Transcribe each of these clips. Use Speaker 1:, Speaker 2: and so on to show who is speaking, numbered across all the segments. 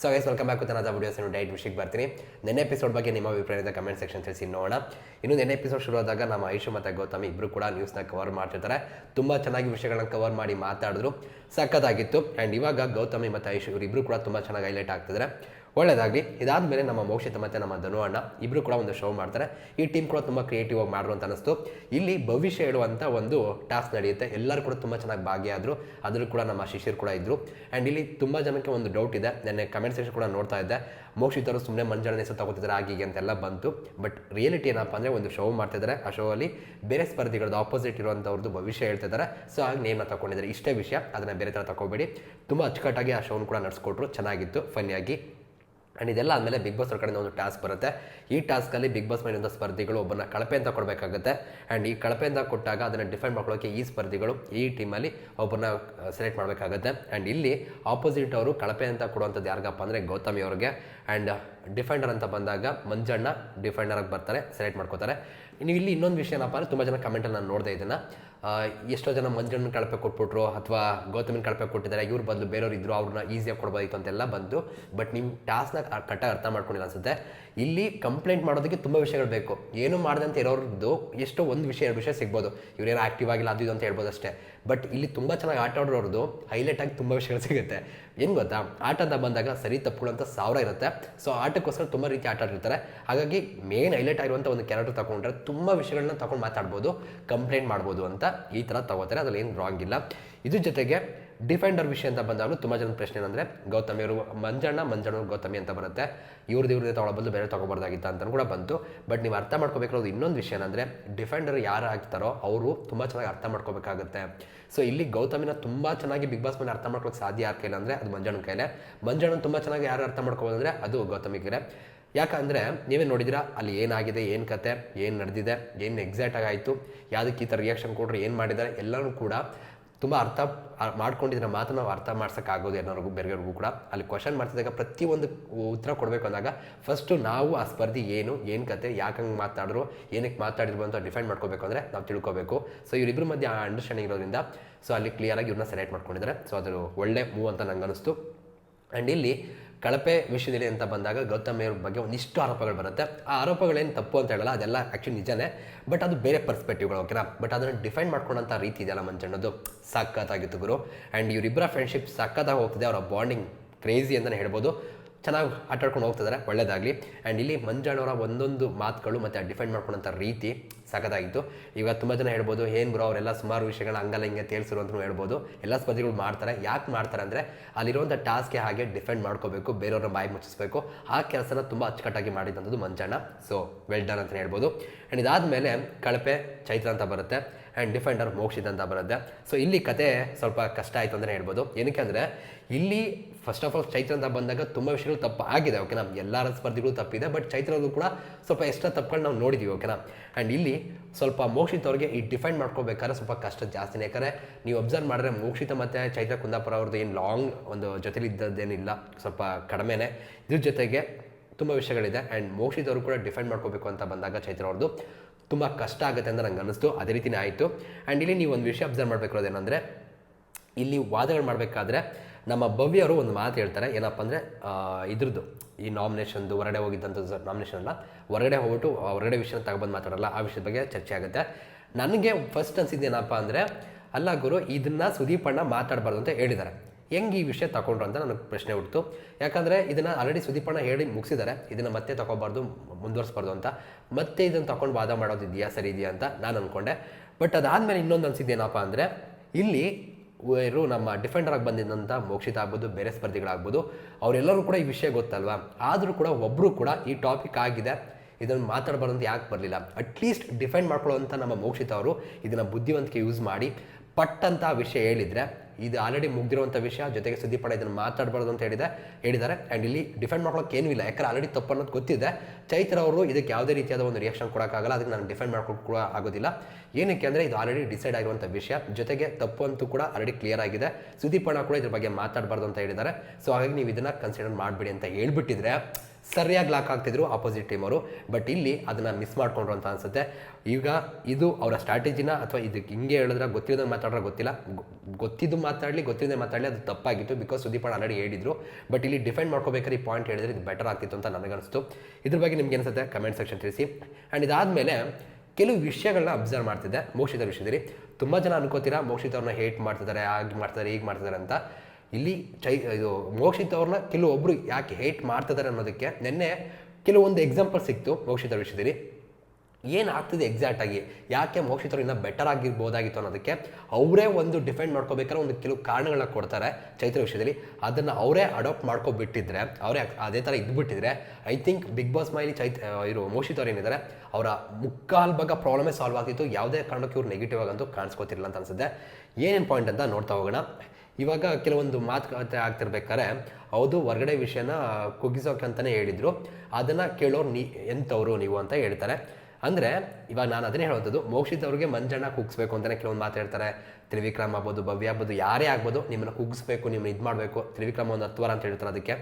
Speaker 1: So guys welcome back ತನದ videos diet ವಿಷಯಕ್ಕೆ ಬರ್ತೀನಿ ನೆನ್ನೆ ಎಪಿಸೋಡ್ ಬಗ್ಗೆ ನಿಮ್ಮ ಅಭಿಪ್ರಾಯದ ಕಮೆಂಟ್ ಸೆಕ್ಷನ್ ತಿಳಿಸಿ ನೋಡೋಣ. ಇನ್ನು ನೆನ್ನೆ ಎಪಿಸೋಡ್ ಆದಾಗ ನಮ್ಮ ಐಶು ಮತ್ತು ಗೌತಮ್ ಇಬ್ಬರು ಕೂಡ ನ್ಯೂಸ್ನ ಕವರ್ ಮಾಡ್ತಿರ್ತಾರೆ. ತುಂಬ ಚೆನ್ನಾಗಿ ವಿಷಯಗಳನ್ನ ಕವರ್ ಮಾಡಿ ಮಾತಾಡಿದ್ರು. ಸಖತ್ತಾಗಿತ್ತು. ಆ್ಯಂಡ್ ಇವಾಗ ಗೌತಮಿ ಮತ್ತು ಐಶು ಇವರಿಬ್ಬರು ಕೂಡ ತುಂಬ ಚೆನ್ನಾಗಿ ಹೈಲೈಟ್ ಆಗ್ತಿದ್ದಾರೆ ಒಳ್ಳೆಯದಾಗಲಿ ಇದಾದಮೇಲೆ ನಮ್ಮ ಮೋಕ್ಷಿತ ಮತ್ತು ನಮ್ಮ ಧನು ಅಣ್ಣ ಇಬ್ಬರು ಕೂಡ ಒಂದು ಶೋ ಮಾಡ್ತಾರೆ. ಈ ಟೀಮ್ ಕೂಡ ತುಂಬ ಕ್ರಿಯೇಟಿವ್ ಆಗಿ ಮಾಡ್ರು ಅಂತ ಅನಿಸ್ತು. ಇಲ್ಲಿ ಭವಿಷ್ಯ ಹೇಳುವಂಥ ಒಂದು ಟಾಸ್ಕ್ ನಡೆಯುತ್ತೆ. ಎಲ್ಲರೂ ಕೂಡ ತುಂಬ ಚೆನ್ನಾಗಿ ಭಾಗಿಯಾದರು. ಅದರಲ್ಲೂ ಕೂಡ ನಮ್ಮ ಶಿಷ್ಯರು ಕೂಡ ಇದ್ದರು ಆ್ಯಂಡ್ ಇಲ್ಲಿ ತುಂಬ ಜನಕ್ಕೆ ಒಂದು ಡೌಟ್ ಇದೆ. ನೆನ್ನೆ ಕಮೆಂಟ್ ಸೆಕ್ಷನ್ ಕೂಡ ನೋಡ್ತಾ ಇದ್ದೆ. ಮೋಕ್ಷಿತರು ಸುಮ್ಮನೆ ಮಂಜಾನೆ ಹೆಸರು ತಗೋತಿದ್ದಾರೆ ಆಗಿಗೆ ಅಂತೆಲ್ಲ ಬಂತು. ಬಟ್ ರಿಯಾಲಿಟಿ ಏನಪ್ಪ ಅಂದರೆ ಒಂದು ಶೋ ಮಾಡ್ತಿದ್ದಾರೆ ಆ ಶೋ ಅಲ್ಲಿ ಬೇರೆ ಸ್ಪರ್ಧಿಗಳದ್ದು ಆಪೋಸಿಟ್ ಇರುವಂಥವ್ರದ್ದು ಭವಿಷ್ಯ ಹೇಳ್ತಿದ್ದಾರೆ ಸೊ ಹಾಗೆ ನೇಮ್ನ ತಗೊಂಡಿದ್ದಾರೆ ಇಷ್ಟೇ ವಿಷಯ. ಅದನ್ನು ಬೇರೆ ಥರ ತಗೋಬೇಡಿ ತುಂಬ ಅಚ್ಚುಕಟ್ಟಾಗಿ ಆ ಶೋನ ಕೂಡ ನಡೆಸ್ಕೊಟ್ರು. ಚೆನ್ನಾಗಿತ್ತು. ಫನ್ನಿಯಾಗಿ ಆ್ಯಂಡ್ ಇದೆಲ್ಲ ಆದಮೇಲೆ ಬಿಗ್ ಬಾಸ್ ಕಡೆಯಿಂದ ಒಂದು ಟಾಸ್ಕ್ ಬರುತ್ತೆ. ಈ ಟಾಸ್ಕಲ್ಲಿ ಬಿಗ್ ಬಾಸ್ ಮೇಲಿಂದ ಸ್ಪರ್ಧಿಗಳು ಒಬ್ಬನ ಕಳಪೆ ಅಂತ ಕೊಡಬೇಕಾಗುತ್ತೆ. ಆ್ಯಂಡ್ ಈ ಕಳಪೆ ಅಂತ ಕೊಟ್ಟಾಗ ಅದನ್ನು ಡಿಫೆಂಡ್ ಮಾಡ್ಕೊಳ್ಳೋಕೆ ಈ ಸ್ಪರ್ಧಿಗಳು ಈ ಟೀಮಲ್ಲಿ ಒಬ್ಬನ ಸೆಲೆಕ್ಟ್ ಮಾಡಬೇಕಾಗುತ್ತೆ. ಆ್ಯಂಡ್ ಇಲ್ಲಿ ಆಪೋಸಿಟ್ ಅವರು ಕಳಪೆ ಅಂತ ಕೊಡುವಂಥದ್ದು ಯಾರಿಗಪ್ಪ ಅಂದರೆ ಗೌತಮಿ ಅವ್ರಿಗೆ. ಆ್ಯಂಡ್ ಡಿಫೆಂಡರ್ ಅಂತ ಬಂದಾಗ ಮಂಜಣ್ಣ ಡಿಫೆಂಡರಾಗಿ ಬರ್ತಾರೆ ಸೆಲೆಕ್ಟ್ ಮಾಡ್ಕೋತಾರೆ. ಇನ್ನು ಇಲ್ಲಿ ಇನ್ನೊಂದು ವಿಷಯ ಏನಪ್ಪ ಅಂದರೆ ತುಂಬ ಜನ ಕಮೆಂಟಲ್ಲಿ ನಾನು ನೋಡಿದೆ ಇದನ್ನು ಎಷ್ಟೋ ಜನ ಮಂಜಣ್ಣ ಕಳಪೆ ಕೊಟ್ಬಿಟ್ರು ಅಥವಾ ಗೌತಮಿನ ಕಳಪೆ ಕೊಟ್ಟಿದ್ದಾರೆ, ಇವ್ರ ಬದಲು ಬೇರೆಯವ್ರು ಇದ್ರು, ಅವ್ರನ್ನ ಈಸಿಯಾಗಿ ಕೊಡ್ಬೋದಿತ್ತು ಅಂತೆಲ್ಲ ಬಂತು ಬಟ್ ನಿಮ್ಮ ಟಾಸ್ಕ್ನ ಕರೆಕ್ಟಾಗಿ ಅರ್ಥ ಮಾಡ್ಕೊಂಡಿಲ್ಲ ಅನ್ಸುತ್ತೆ. ಇಲ್ಲಿ ಕಂಪ್ಲೇಂಟ್ ಮಾಡೋದಕ್ಕೆ ತುಂಬ ವಿಷಯಗಳು ಬೇಕು. ಏನು ಮಾಡಿದಂತ ಇರೋರ್ದು ಎಷ್ಟೋ ಒಂದು ವಿಷಯ, ಎರಡು ವಿಷಯ ಸಿಗ್ಬೋದು. ಇವ್ರೇನೋ ಆ್ಯಕ್ಟಿವ್ ಆಗಿಲ್ಲ, ಅದು ಇದು ಅಂತ ಹೇಳ್ಬೋದು ಅಷ್ಟೇ. ಬಟ್ ಇಲ್ಲಿ ತುಂಬ ಚೆನ್ನಾಗಿ ಆಟ ಆಡೋರ್ದು ಹೈಲೈಟ್ ಆಗಿ ತುಂಬ ವಿಷಯಗಳು ಸಿಗುತ್ತೆ. ಏನು ಗೊತ್ತಾ? ಆಟ ಅಂತ ಬಂದಾಗ ಸರಿ ತಪ್ಪುಗಳಂತ ಸಾವಿರ ಇರುತ್ತೆ. ಸೊ ಆಟಕ್ಕೋಸ್ಕರ ತುಂಬ ರೀತಿ ಆಟ ಆಡಿರ್ತಾರೆ ಹಾಗಾಗಿ ಮೇನ್ ಹೈಲೈಟ್ ಆಗಿರುವಂಥ ಒಂದು ಕ್ಯಾರೆಕ್ಟರ್ ತಗೊಂಡ್ರೆ ತುಂಬ ವಿಷಯಗಳನ್ನ ತಗೊಂಡು ಮಾತಾಡ್ಬೋದು ಕಂಪ್ಲೇಂಟ್ ಮಾಡ್ಬೋದು ಅಂತ ಈ ಥರ ತಗೋತಾರೆ. ಅದ್ರಲ್ಲಿ ಏನು ರಾಂಗ್ ಇಲ್ಲ. ಇದ್ರ ಜೊತೆಗೆ ಡಿಫೆಂಡರ್ ವಿಷಯ ಅಂತ ಬಂದಾಗಲೂ ತುಂಬ ಜನ ಪ್ರಶ್ನೆ ಏನಂದರೆ, ಗೌತಮಿ ಅವರು ಮಂಜಣ್ಣ ಮಂಜಣ್ಣ ಗೌತಮಿ ಅಂತ ಬರುತ್ತೆ. ಇವ್ರದ್ದು ಇವ್ರದ್ದು ತಗೊಳ್ಳೋ ಬದಲು ಬೇರೆ ತೊಗೊಬಾರ್ದಾಗಿತ್ತು ಅಂತ ಕೂಡ ಬಂತು. ಬಟ್ ನೀವು ಅರ್ಥ ಮಾಡ್ಕೋಬೇಕಿರೋದು ಇನ್ನೊಂದು ವಿಷಯ ಏನಂದರೆ, ಡಿಫೆಂಡರ್ ಯಾರು ಆಗ್ತಾರೋ ಅವರು ತುಂಬ ಚೆನ್ನಾಗಿ ಅರ್ಥ ಮಾಡ್ಕೋಬೇಕಾಗುತ್ತೆ. ಸೊ ಇಲ್ಲಿ ಗೌತಮಿನ ತುಂಬ ಚೆನ್ನಾಗಿ ಬಿಗ್ ಬಾಸ್ ಮೇಲೆ ಅರ್ಥ ಮಾಡ್ಕೊಳಕ್ಕೆ ಸಾಧ್ಯ ಯಾರ ಕೈಲಿ ಅಂದರೆ, ಅದು ಮಂಜಣ್ಣ ಕೈಲೆ. ಮಂಜಣ್ಣ ತುಂಬ ಚೆನ್ನಾಗಿ ಯಾರು ಅರ್ಥ ಮಾಡ್ಕೋಬೋದಂದರೆ ಅದು ಗೌತಮಿ ಕೈಲೆ. ಯಾಕಂದರೆ ನೀವೇ ನೋಡಿದಿರಾ? ಅಲ್ಲಿ ಏನಾಗಿದೆ, ಏನು ಕತೆ, ಏನು ನಡೆದಿದೆ, ಏನು ಎಕ್ಸಾಕ್ಟಾಗಿ ಆಯಿತು, ಯಾವುದಕ್ಕೆ ಈ ಥರ ರಿಯಾಕ್ಷನ್ ಕೊಟ್ಟರು ಏನು ಮಾಡಿದ್ದಾರೆ, ಎಲ್ಲನೂ ಕೂಡ ತುಂಬ ಅರ್ಥ ಮಾಡ್ಕೊಂಡಿದ್ರೆ ಮಾತ್ರ ನಾವು ಅರ್ಥ ಮಾಡ್ಸೋಕ್ಕಾಗೋದು ಎಲ್ಲರಿಗೂ ಬೇರೆಯವ್ರಿಗೂ ಕೂಡ. ಅಲ್ಲಿ ಕ್ವಶನ್ ಮಾಡ್ತಿದ್ದಾಗ ಪ್ರತಿಯೊಂದು ಉತ್ತರ ಕೊಡಬೇಕು ಅಂದಾಗ ಫಸ್ಟು ನಾವು ಆ ಸ್ಪರ್ಧಿ ಏನು ಏನು ಕತೆ, ಯಾಕೆ ಹಂಗೆ ಮಾತಾಡಿದ್ರು, ಏನಕ್ಕೆ ಮಾತಾಡಿದ್ರು ಅಂತ ಡಿಫೈನ್ ಮಾಡ್ಕೋಬೇಕು ಅಂದರೆ ನಾವು ತಿಳ್ಕೊಬೇಕು. ಸೊ ಇವರಿಬ್ಬರ ಮಧ್ಯೆ ಆ ಅಂಡರ್ಸ್ಟ್ಯಾಂಡಿಂಗ್ ಇರೋದ್ರಿಂದ ಸೊ ಅಲ್ಲಿ ಕ್ಲಿಯರಾಗಿ ಇವ್ರನ್ನ ಸೆಲೆಕ್ಟ್ ಮಾಡ್ಕೊಂಡಿದ್ದಾರೆ. ಸೊ ಅದು ಒಳ್ಳೆ ಮೂವ್ ಅಂತ ನಂಗೆ ಅನಿಸ್ತು ಆ್ಯಂಡ್ ಇಲ್ಲಿ ಕಳಪೆ ವಿಷಯದಲ್ಲಿ ಅಂತ ಬಂದಾಗ ಗೌತಮ್ ಅವ್ರ ಬಗ್ಗೆ ಒಂದಿಷ್ಟು ಆರೋಪಗಳು ಬರುತ್ತೆ. ಆ ಆರೋಪಗಳೇನು ತಪ್ಪು ಅಂತ ಹೇಳಲ್ಲ, ಅದೆಲ್ಲ ಆ್ಯಕ್ಚುಲಿ ನಿಜನೇ. ಬಟ್ ಅದು ಬೇರೆ ಪರ್ಸ್ಪೆಕ್ಟಿವ್ಗಳು ಓಕೆನಾ? ಬಟ್ ಅದನ್ನು ಡಿಫೈನ್ ಮಾಡ್ಕೊಂಡಂಥ ರೀತಿ ಇದೆಯಲ್ಲ ಮಂಜಣ್ಣದು ಸಾಕತ್ತಾಗಿತ್ತು ಗುರು. ಆ್ಯಂಡ್ ಇವರಿಬ್ಬರ ಫ್ರೆಂಡ್ಶಿಪ್ ಸಾಕತ್ತಾಗಿ ಹೋಗ್ತಿದೆ. ಅವರ ಬಾಂಡಿಂಗ್ ಕ್ರೇಜಿ ಅಂತಲೇ ಹೇಳ್ಬೋದು. ಚೆನ್ನಾಗಿ ಆಟಾಡ್ಕೊಂಡು ಹೋಗ್ತಿದ್ದಾರೆ ಒಳ್ಳೆಯದಾಗಲಿ ಆ್ಯಂಡ್ ಇಲ್ಲಿ ಮಂಜಾಣವರ ಒಂದೊಂದು ಮಾತುಗಳು ಮತ್ತು ಡಿಫೆಂಡ್ ಮಾಡ್ಕೊಳ್ಳೋಂಥ ರೀತಿ ಸಖತ್ತಾಗಿತ್ತು. ಈಗ ತುಂಬ ಜನ ಹೇಳ್ಬೋದು, ಏನು ಗುರು ಅವರೆಲ್ಲ ಸುಮಾರು ವಿಷಯಗಳನ್ನ ಹಂಗಲ್ಲ, ಹಿಂಗೆ ತೇಲ್ಸಿರು ಅಂತಲೂ ಹೇಳ್ಬೋದು. ಎಲ್ಲ ಸ್ಪರ್ಧಿಗಳು ಮಾಡ್ತಾರೆ. ಯಾಕೆ ಮಾಡ್ತಾರೆ ಅಂದರೆ, ಅಲ್ಲಿರುವಂಥ ಟಾಸ್ಕ್ಗೆ ಹಾಗೆ ಡಿಫೆಂಡ್ ಮಾಡ್ಕೋಬೇಕು, ಬೇರೆಯವ್ರನ್ನ ಬಾಯಿ ಮುಚ್ಚಿಸ್ಬೇಕು. ಆ ಕೆಲಸನ ತುಂಬ ಅಚ್ಚುಕಟ್ಟಾಗಿ ಮಾಡಿದಂಥದ್ದು ಮಂಜಾಣ ಸೊ ವೆಲ್ ಡನ್ ಅಂತ ಹೇಳ್ಬೋದು. ಆ್ಯಂಡ್ ಇದಾದಮೇಲೆ ಕಳಪೆ ಚೈತ್ರ ಅಂತ ಬರುತ್ತೆ. ಆ್ಯಂಡ್ ಡಿಫೆಂಡರ್ ಮೋಕ್ಷಿತ್ ಅಂತ ಬರುತ್ತೆ. ಸೊ ಇಲ್ಲಿ ಕತೆ ಸ್ವಲ್ಪ ಕಷ್ಟ ಆಯಿತು ಅಂತಲೇ ಹೇಳ್ಬೋದು. ಏನಕ್ಕೆ ಅಂದರೆ, ಇಲ್ಲಿ ಫಸ್ಟ್ ಆಫ್ ಆಲ್ ಚೈತ್ರ ಅಂತ ಬಂದಾಗ ತುಂಬ ವಿಷಯಗಳು ತಪ್ಪು ಆಗಿದೆ ಓಕೆನಾ ಎಲ್ಲರ ಸ್ಪರ್ಧಿಗಳು ತಪ್ಪಿದೆ ಬಟ್ ಚೈತ್ರದ್ದು ಕೂಡ ಸ್ವಲ್ಪ ಎಕ್ಸ್ಟ್ರಾ ತಪ್ಪುಗಳು ನಾವು ನೋಡಿದ್ದೀವಿ ಓಕೆನಾ ಆ್ಯಂಡ್ ಇಲ್ಲಿ ಸ್ವಲ್ಪ ಮೋಕ್ಷಿತ್ ಅವ್ರಿಗೆ ಈ ಡಿಫೆಂಡ್ ಮಾಡ್ಕೋಬೇಕಾದ್ರೆ ಸ್ವಲ್ಪ ಕಷ್ಟ ಜಾಸ್ತಿನೇ. ಯಾಕಂದರೆ, ನೀವು ಅಬ್ಸರ್ವ್ ಮಾಡಿದ್ರೆ ಮೋಕ್ಷಿತ ಮತ್ತು ಚೈತ್ರ ಕುಂದಾಪುರ ಅವ್ರದ್ದು ಏನು ಲಾಂಗ್ ಒಂದು ಜೊತೆಲಿದ್ದದ್ದೇನಿಲ್ಲ ಸ್ವಲ್ಪ ಕಡಿಮೆನೇ. ಇದ್ರ ಜೊತೆಗೆ ತುಂಬ ವಿಷಯಗಳಿದೆ. ಆ್ಯಂಡ್ ಮೋಕ್ಷಿತ್ ಅವರು ಕೂಡ ಡಿಫೆಂಡ್ ಮಾಡ್ಕೋಬೇಕು ಅಂತ ಬಂದಾಗ ಚೈತ್ರ ಅವ್ರದ್ದು. ತುಂಬ ಕಷ್ಟ ಆಗುತ್ತೆ ಅಂತ ನಂಗೆ ಅನ್ನಿಸ್ತು. ಅದೇ ರೀತಿನೇ ಆಯಿತು. ಆ್ಯಂಡ್ ಇಲ್ಲಿ ನೀವು ಒಂದು ವಿಷಯ ಅಬ್ಸರ್ವ್ ಮಾಡಬೇಕಿರೋದೇನೆಂದರೆ ಇಲ್ಲಿ ವಾದಗಳು ಮಾಡಬೇಕಾದ್ರೆ ನಮ್ಮ ಭವ್ಯ ಒಂದು ಮಾತು ಹೇಳ್ತಾರೆ. ಏನಪ್ಪ ಅಂದರೆ ಇದ್ರದ್ದು ಈ ನಾಮಿನೇಷನ್ದು ಹೊರಗಡೆ ಹೋಗಿದ್ದಂಥದ್ದು ನಾಮಿನೇಷನ್ ಅಲ್ಲ. ಹೊರಗಡೆ ಹೋಗ್ಬಿಟ್ಟು ಹೊರಗಡೆ ವಿಷಯ ತಗೊಬಂದು ಮಾತಾಡಲ್ಲ. ಆ ವಿಷಯದ ಬಗ್ಗೆ ಚರ್ಚೆ ಆಗುತ್ತೆ. ನನಗೆ ಫಸ್ಟ್ ಅನ್ಸಿದ್ದು ಏನಪ್ಪ ಅಂದರೆ, ಅಲ್ಲ ಗುರು, ಇದನ್ನು ಸುದೀಪ್ ಅಣ್ಣ ಮಾತಾಡಬಾರ್ದು ಅಂತ ಹೇಳಿದ್ದಾರೆ. ಹೆಂಗೆ ಈ ವಿಷಯ ತಗೊಂಡ್ರು ಅಂತ ನನಗೆ ಪ್ರಶ್ನೆ ಹುಡ್ತು ಯಾಕಂದರೆ ಇದನ್ನು ಆಲ್ರೆಡಿ ಸುದೀಪಣ್ಣ ಹೇಳಿ ಮುಗಿಸಿದ್ದಾರೆ ಇದನ್ನು ಮತ್ತೆ ತಗೋಬಾರ್ದು, ಮುಂದುವರಿಸ್ಬಾರ್ದು ಅಂತ. ಮತ್ತೆ ಇದನ್ನು ತಗೊಂಡು ವಾದ ಮಾಡೋದು ಇದೆಯಾ, ಸರಿ ಇದೆಯಾ ಅಂತ ನಾನು ಅಂದ್ಕೊಂಡೆ ಬಟ್ ಅದಾದಮೇಲೆ ಇನ್ನೊಂದು ಅನಿಸಿದ್ದೇನಪ್ಪ ಅಂದರೆ, ಇಲ್ಲಿ ಇವರು ನಮ್ಮ ಡಿಫೆಂಡರ್ ಆಗಿ ಬಂದಿದ್ದಂಥ ಮೋಕ್ಷಿತ ಆಗ್ಬೋದು, ಬೇರೆ ಸ್ಪರ್ಧಿಗಳಾಗ್ಬೋದು, ಅವರೆಲ್ಲರೂ ಕೂಡ ಈ ವಿಷಯ ಗೊತ್ತಲ್ವಾ? ಆದರೂ ಕೂಡ ಒಬ್ಬರು ಕೂಡ ಈ ಟಾಪಿಕ್ ಆಗಿದೆ. ಇದನ್ನು ಮಾತಾಡಬಾರ್ದು ಯಾಕೆ ಬರಲಿಲ್ಲ? ಅಟ್ಲೀಸ್ಟ್ ಡಿಫೆಂಡ್ ಅಂತ ನಮ್ಮ ಮೋಕ್ಷಿತ ಅವರು ಇದನ್ನು ಬುದ್ಧಿವಂತಿಕೆ ಯೂಸ್ ಮಾಡಿ ಪಟ್ಟಂತ ವಿಷಯ ಹೇಳಿದರೆ ಇದು ಆಲ್ರೆಡಿ ಮುಗ್ದಿರುವಂಥ ವಿಷಯ, ಜೊತೆಗೆ ಸುದೀಪಣ್ಣ ಇದನ್ನು ಮಾತಾಡಬಾರ್ದು ಅಂತ ಹೇಳಿದೆ, ಹೇಳಿದ್ದಾರೆ. ಆ್ಯಂಡ್ ಇಲ್ಲಿ ಡಿಫೆಂಡ್ ಮಾಡ್ಕೊಳ್ಳೋಕೆ ಏನೂ ಇಲ್ಲ. ಯಾಕಂದ್ರೆ ಆಲ್ರೆಡಿ ತಪ್ಪು ಅನ್ನೋದು ಗೊತ್ತಿದೆ. ಚೈತ್ರ ಅವರು ಇದಕ್ಕೆ ಯಾವುದೇ ರೀತಿಯಾದ ಒಂದು ರಿಯಾಕ್ಷನ್ ಕೊಡೋಕ್ಕಾಗಲ್ಲ. ಅದಕ್ಕೆ ನಾನು ಡಿಫೆಂಡ್ ಮಾಡ್ಕೊಂಡು ಕೂಡ ಆಗೋದಿಲ್ಲ. ಏನಕ್ಕೆ ಅಂದರೆ ಇದು ಆಲ್ರೆಡಿ ಡಿಸೈಡ್ ಆಗಿರುವಂಥ ವಿಷಯ. ಜೊತೆಗೆ ತಪ್ಪು ಅಂತೂ ಕೂಡ ಆಲ್ರೆಡಿ ಕ್ಲಿಯರ್ ಆಗಿದೆ. ಸುದೀಪಣ್ಣ ಕೂಡ ಇದ್ರ ಬಗ್ಗೆ ಮಾತಾಡಬಾರ್ದು ಅಂತ ಹೇಳಿದ್ದಾರೆ. ಸೊ ಹಾಗಾಗಿ ನೀವು ಇದನ್ನು ಕನ್ಸಿಡರ್ ಮಾಡಿಬಿಡಿ ಅಂತ ಹೇಳ್ಬಿಟ್ಟಿದ್ರೆ ಸರಿಯಾಗಿ ಲಾಕ್ ಆಗ್ತಿದ್ರು ಆಪೋಸಿಟ್ ಟೀಮ್ ಅವರು. ಬಟ್ ಇಲ್ಲಿ ಅದನ್ನು ಮಿಸ್ ಮಾಡ್ಕೊಂಡ್ರು ಅಂತ ಅನ್ಸುತ್ತೆ. ಈಗ ಇದು ಅವರ ಸ್ಟ್ರಾಟಜಿನ ಅಥವಾ ಇದಕ್ಕೆ ಹಿಂಗೆ ಹೇಳಿದ್ರೆ ಗೊತ್ತಿರೋದು ಮಾತಾಡ್ರೆ ಗೊತ್ತಿಲ್ಲ. ಗೊತ್ತಿದ್ದು ಮಾತಾಡಲಿ ಗೊತ್ತಿಲ್ಲದೆ ಮಾತಾಡಲಿ ಅದು ತಪ್ಪಾಗಿತ್ತು ಬಿಕಾಸ್ ಸುದೀಪ್ ಆಲ್ರೆಡಿ ಹೇಳಿದ್ರು. ಬಟ್ ಇಲ್ಲಿ ಡಿಫೆಂಡ್ ಮಾಡ್ಕೋಬೇಕಾದ್ರೆ ಈ ಪಾಯಿಂಟ್ ಹೇಳಿದ್ರೆ ಇದು ಬೆಟರ್ ಆಗ್ತಿತ್ತು ಅಂತ ನನಗನ್ನಿಸ್ತು. ಇದ್ರ ಬಗ್ಗೆ ನಿಮ್ಗೆ ಅನಿಸುತ್ತೆ ಕಮೆಂಟ್ ಸೆಕ್ಷನ್ ತಿಳಿಸಿ. ಆ್ಯಂಡ್ ಇದಾದಮೇಲೆ ಕೆಲವು ವಿಷಯಗಳನ್ನ ಅಬ್ಸರ್ವ್ ಮಾಡ್ತಿದ್ದೆ ಮೋಕ್ಷಿತ ವಿಷಯದಲ್ಲಿ. ತುಂಬ ಜನ ಅನ್ಕೋತೀರಾ ಮೋಕ್ಷಿತ ಅವ್ರನ್ನ ಹೇಟ್ ಮಾಡ್ತಿದ್ದಾರೆ ಹಾಗೆ ಮಾಡ್ತಿದ್ದಾರೆ ಹೀಗೆ ಮಾಡ್ತಿದ್ದಾರೆ ಅಂತ. ಇಲ್ಲಿ ಚೈ, ಇದು ಮೋಕ್ಷಿತ್ ಅವ್ರನ್ನ ಕೆಲವೊಬ್ಬರು ಯಾಕೆ ಹೇಟ್ ಮಾಡ್ತಿದ್ದಾರೆ ಅನ್ನೋದಕ್ಕೆ ನಿನ್ನೆ ಕೆಲವೊಂದು ಎಕ್ಸಾಂಪಲ್ ಸಿಕ್ತು ಮೋಕ್ಷಿತ ವಿಷಯದಲ್ಲಿ. ಏನು ಆಗ್ತಿದೆ ಎಕ್ಸಾಕ್ಟ್ ಆಗಿ? ಯಾಕೆ ಮೋಕ್ಷಿತರು ಇನ್ನೂ ಬೆಟರ್ ಆಗಿರ್ಬೋದಾಗಿತ್ತು ಅನ್ನೋದಕ್ಕೆ ಅವರೇ ಒಂದು ಡಿಫೆಂಡ್ ಮಾಡ್ಕೋಬೇಕಾದ್ರೆ ಒಂದು ಕೆಲವು ಕಾರಣಗಳನ್ನ ಕೊಡ್ತಾರೆ ಚೈತ್ರ ವಿಷಯದಲ್ಲಿ. ಅದನ್ನು ಅವರೇ ಅಡಾಪ್ಟ್ ಮಾಡ್ಕೊಬಿಟ್ಟಿದ್ರೆ, ಅವರೇ ಅದೇ ಥರ ಇದ್ಬಿಟ್ಟಿದ್ರೆ ಐ ಥಿಂಕ್ ಬಿಗ್ ಬಾಸ್ ಮೈಲಿ ಚೈತ್ ಇವರು ಮೋಕ್ಷಿತ್ ಅವ್ರು ಏನಿದ್ದಾರೆ ಅವರ ಮುಕ್ಕಾಲ್ ಭಾಗ ಪ್ರಾಬ್ಲಮೇ ಸಾಲ್ವ್ ಆಗ್ತಿತ್ತು. ಯಾವುದೇ ಕಾರಣಕ್ಕೆ ಇವ್ರು ನೆಗೆಟಿವ್ ಆಗಂತೂ ಕಾಣಿಸ್ಕೋತಿರಲಿಲ್ಲ ಅಂತ ಅನ್ಸುತ್ತೆ. ಏನೇನು ಪಾಯಿಂಟ್ ಅಂತ ನೋಡ್ತಾ ಹೋಗೋಣ. ಇವಾಗ ಕೆಲವೊಂದು ಮಾತುಕತೆ ಆಗ್ತಿರ್ಬೇಕಾದ್ರೆ, ಹೌದು, ಹೊರಗಡೆ ವಿಷಯನ ಕುಗ್ಗಿಸೋಕೆ ಅಂತಲೇ ಹೇಳಿದರು. ಅದನ್ನು ಕೇಳೋರು ನೀ ಎಂಥವ್ರು ನೀವು ಅಂತ ಹೇಳ್ತಾರೆ. ಅಂದರೆ, ಇವಾಗ ನಾನು ಅದನ್ನೇ ಹೇಳೋದು ಮೋಕ್ಷಿತ್ ಅವ್ರಿಗೆ ಮಂಜಣ್ಣ ಕುಗ್ಸ್ಬೇಕು ಅಂತಲೇ ಕೆಲವೊಂದು ಮಾತು ಹೇಳ್ತಾರೆ. ತ್ರಿವಿಕ್ರಮ್ ಆಗ್ಬೋದು, ಭವ್ಯ ಆಗ್ಬೋದು, ಯಾರೇ ಆಗ್ಬೋದು, ನಿಮ್ಮನ್ನು ಕುಗ್ಗಿಸ್ಬೇಕು ನಿಮ್ಮನ್ನು ಇದು ಮಾಡಬೇಕು, ತ್ರಿವಿಕ್ರಮ ಒಂದು ಹತ್ತು ವಾರ ಅಂತ ಹೇಳ್ತಾರೆ ಅದಕ್ಕೆ.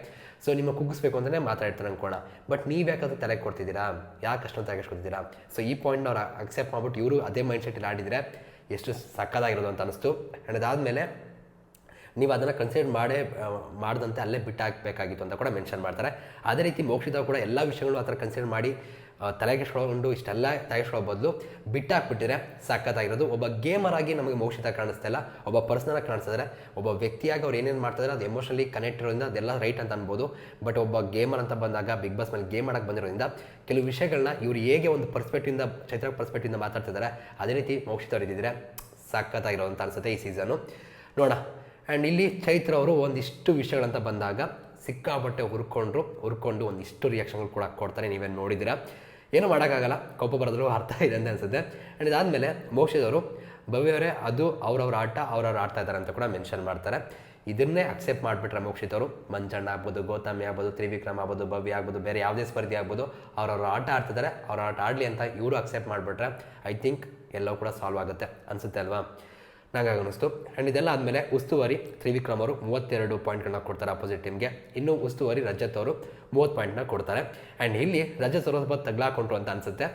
Speaker 1: ಸೊ ನಿಮ್ಮ ಕುಗ್ಗಿಸ್ಬೇಕು ಅಂತಲೇ ಮಾತಾಡ್ತಾರೆ ಅನ್ಕೋಣ ಬಟ್ ನೀವು ಯಾಕಂದ್ರೆ ತಲೆ ಕೊಡ್ತಿದ್ದೀರಾ? ಯಾಕೆ ಕಷ್ಟ ಅಂತ ಕೊಡ್ತಿದ್ದೀರಾ ಸೊ ಈ ಪಾಯಿಂಟ್ನ ಅವ್ರು ಅಕ್ಸೆಪ್ಟ್ ಮಾಡ್ಬಿಟ್ಟು ಇವರು ಅದೇ ಮೈಂಡ್ ಸೆಟ್ಟಲ್ಲಿ ಆಡಿದರೆ ಎಷ್ಟು ಸಕ್ಕದಾಗಿರೋದು ಅಂತ ಅನಿಸ್ತು. ಆ್ಯಂಡ್ ಅದಾದಮೇಲೆ ನೀವು ಅದನ್ನು ಕನ್ಸಿಡರ್ ಮಾಡೇ ಮಾಡ್ದಂತೆ ಅಲ್ಲೇ ಬಿಟ್ಟು ಹಾಕಬೇಕಾಗಿತ್ತು ಅಂತ ಕೂಡ ಮೆನ್ಷನ್ ಮಾಡ್ತಾರೆ. ಅದೇ ರೀತಿ ಮೋಕ್ಷಿತ ಕೂಡ ಎಲ್ಲ ವಿಷಯಗಳು ಆ ಥರ ಕನ್ಸಿಡರ್ ಮಾಡಿ ತಲೆಗೆಸ್ಕೊಂಡು ಇಷ್ಟೆಲ್ಲ ತಲೆಗೆಸ್ಕೊಳ್ಳೋ ಬದಲು ಬಿಟ್ಟಾಕ್ಬಿಟ್ಟಿದ್ರೆ ಸಖತ್ತಾಗಿರೋದು ಒಬ್ಬ ಗೇಮರ್ ಆಗಿ ನಮಗೆ ಮೋಕ್ಷಿತ ಕಾಣಿಸ್ತಾ ಇಲ್ಲ ಒಬ್ಬ ಪರ್ಸನಲ್ ಕಾಣಿಸ್ತಿದ್ದಾರೆ ಒಬ್ಬ ವ್ಯಕ್ತಿಯಾಗಿ ಅವ್ರು ಏನೇನು ಮಾಡ್ತಿದ್ದಾರೆ ಅದು ಎಮೋಷನಲಿ ಕನೆಕ್ಟ್ ಇರೋದ್ರಿಂದ ಅದೆಲ್ಲ ರೈಟ್ ಅಂತ ಅನ್ಬೋದು. ಬಟ್ ಒಬ್ಬ ಗೇಮರ್ ಅಂತ ಬಂದಾಗ ಬಿಗ್ ಬಾಸ್ ಮೇಲೆ ಗೇಮ್ ಮಾಡಕ್ಕೆ ಬಂದಿರೋದ್ರಿಂದ ಕೆಲವು ವಿಷಯಗಳನ್ನ ಇವ್ರು ಹೇಗೆ ಒಂದು ಪರ್ಸ್ಪೆಕ್ಟಿಂದ ಚೈತ್ರ ಪರ್ಸ್ಪೆಕ್ಟಿಂದ ಮಾತಾಡ್ತಿದ್ದಾರೆ ಅದೇ ರೀತಿ ಮೋಕ್ಷಿತ ಇದ್ದಿದ್ರೆ ಸಖತ್ತಾಗಿರೋ ಅಂತ ಅನ್ಸುತ್ತೆ ಈ ಸೀಸನು ನೋಡೋಣ. ಆ್ಯಂಡ್ ಇಲ್ಲಿ ಚೈತ್ರ ಅವರು ಒಂದಿಷ್ಟು ವಿಷಯಗಳಂತ ಬಂದಾಗ ಸಿಕ್ಕಾಪಟ್ಟೆ ಹುರ್ಕೊಂಡ್ರು, ಹುರ್ಕೊಂಡು ಒಂದಿಷ್ಟು ರಿಯಾಕ್ಷನ್ಗಳು ಕೂಡ ಕೊಡ್ತಾರೆ. ನೀವೇನು ನೋಡಿದ್ದೀರಾ? ಏನೂ ಮಾಡೋಕ್ಕಾಗಲ್ಲ. ಕೋಪ ಬರೆದ್ರು ಅರ್ಥ ಇದೆ ಅಂತ ಅನಿಸುತ್ತೆ. ಆ್ಯಂಡ್ ಇದಾದಮೇಲೆ ಮೋಕ್ಷದವರು ಭವ್ಯವರೇ ಅದು ಅವ್ರವ್ರ ಆಟ, ಅವ್ರವ್ರು ಆಡ್ತಾ ಇದ್ದಾರೆ ಅಂತ ಕೂಡ ಮೆನ್ಷನ್ ಮಾಡ್ತಾರೆ. ಇದನ್ನೇ ಅಕ್ಸೆಪ್ಟ್ ಮಾಡಿಬಿಟ್ರೆ ಮೋಕ್ಷಿತವರು ಮಂಜಣ್ಣ ಆಗ್ಬೋದು, ಗೌತಮಿ ಆಗ್ಬೋದು, ತ್ರಿವಿಕ್ರಮ ಆಗ್ಬೋದು, ಭವ್ಯ ಆಗ್ಬೋದು, ಬೇರೆ ಯಾವುದೇ ಸ್ಪರ್ಧೆ ಆಗ್ಬೋದು, ಅವ್ರವ್ರ ಆಟ ಆಡ್ತಿದ್ದಾರೆ ಅವ್ರ ಆಟ ಆಡಲಿ ಅಂತ ಇವರು ಅಕ್ಸೆಪ್ಟ್ ಮಾಡಿಬಿಟ್ರೆ ಐ ಥಿಂಕ್ ಎಲ್ಲವೂ ಕೂಡ ಸಾಲ್ವ್ ಆಗುತ್ತೆ. ಅನಿಸುತ್ತೆ ಅಲ್ವಾ? ನಂಗೆ ಅನ್ನಿಸ್ತು ಆ್ಯಂಡ್ ಇದೆಲ್ಲ ಆದಮೇಲೆ ಉಸ್ತುವಾರಿ ತ್ರಿವಿಕ್ರಮ್ ಅವರು ಮೂವತ್ತೆರಡು ಪಾಯಿಂಟ್ಗಳನ್ನ ಕೊಡ್ತಾರೆ ಅಪೋಸಿಟ್ ಟೀಮ್ಗೆ ಇನ್ನು ಉಸ್ತುವಾರಿ ರಜತ್ ಅವರು ಮೂವತ್ತು ಪಾಯಿಂಟ್ನ ಕೊಡ್ತಾರೆ. ಆ್ಯಂಡ್ ಇಲ್ಲಿ ರಜತ್ ಅವರು ಸ್ವಲ್ಪ ತಗ್ಲಾಕೊಂಡ್ರು ಅಂತ ಅನಿಸುತ್ತೆ.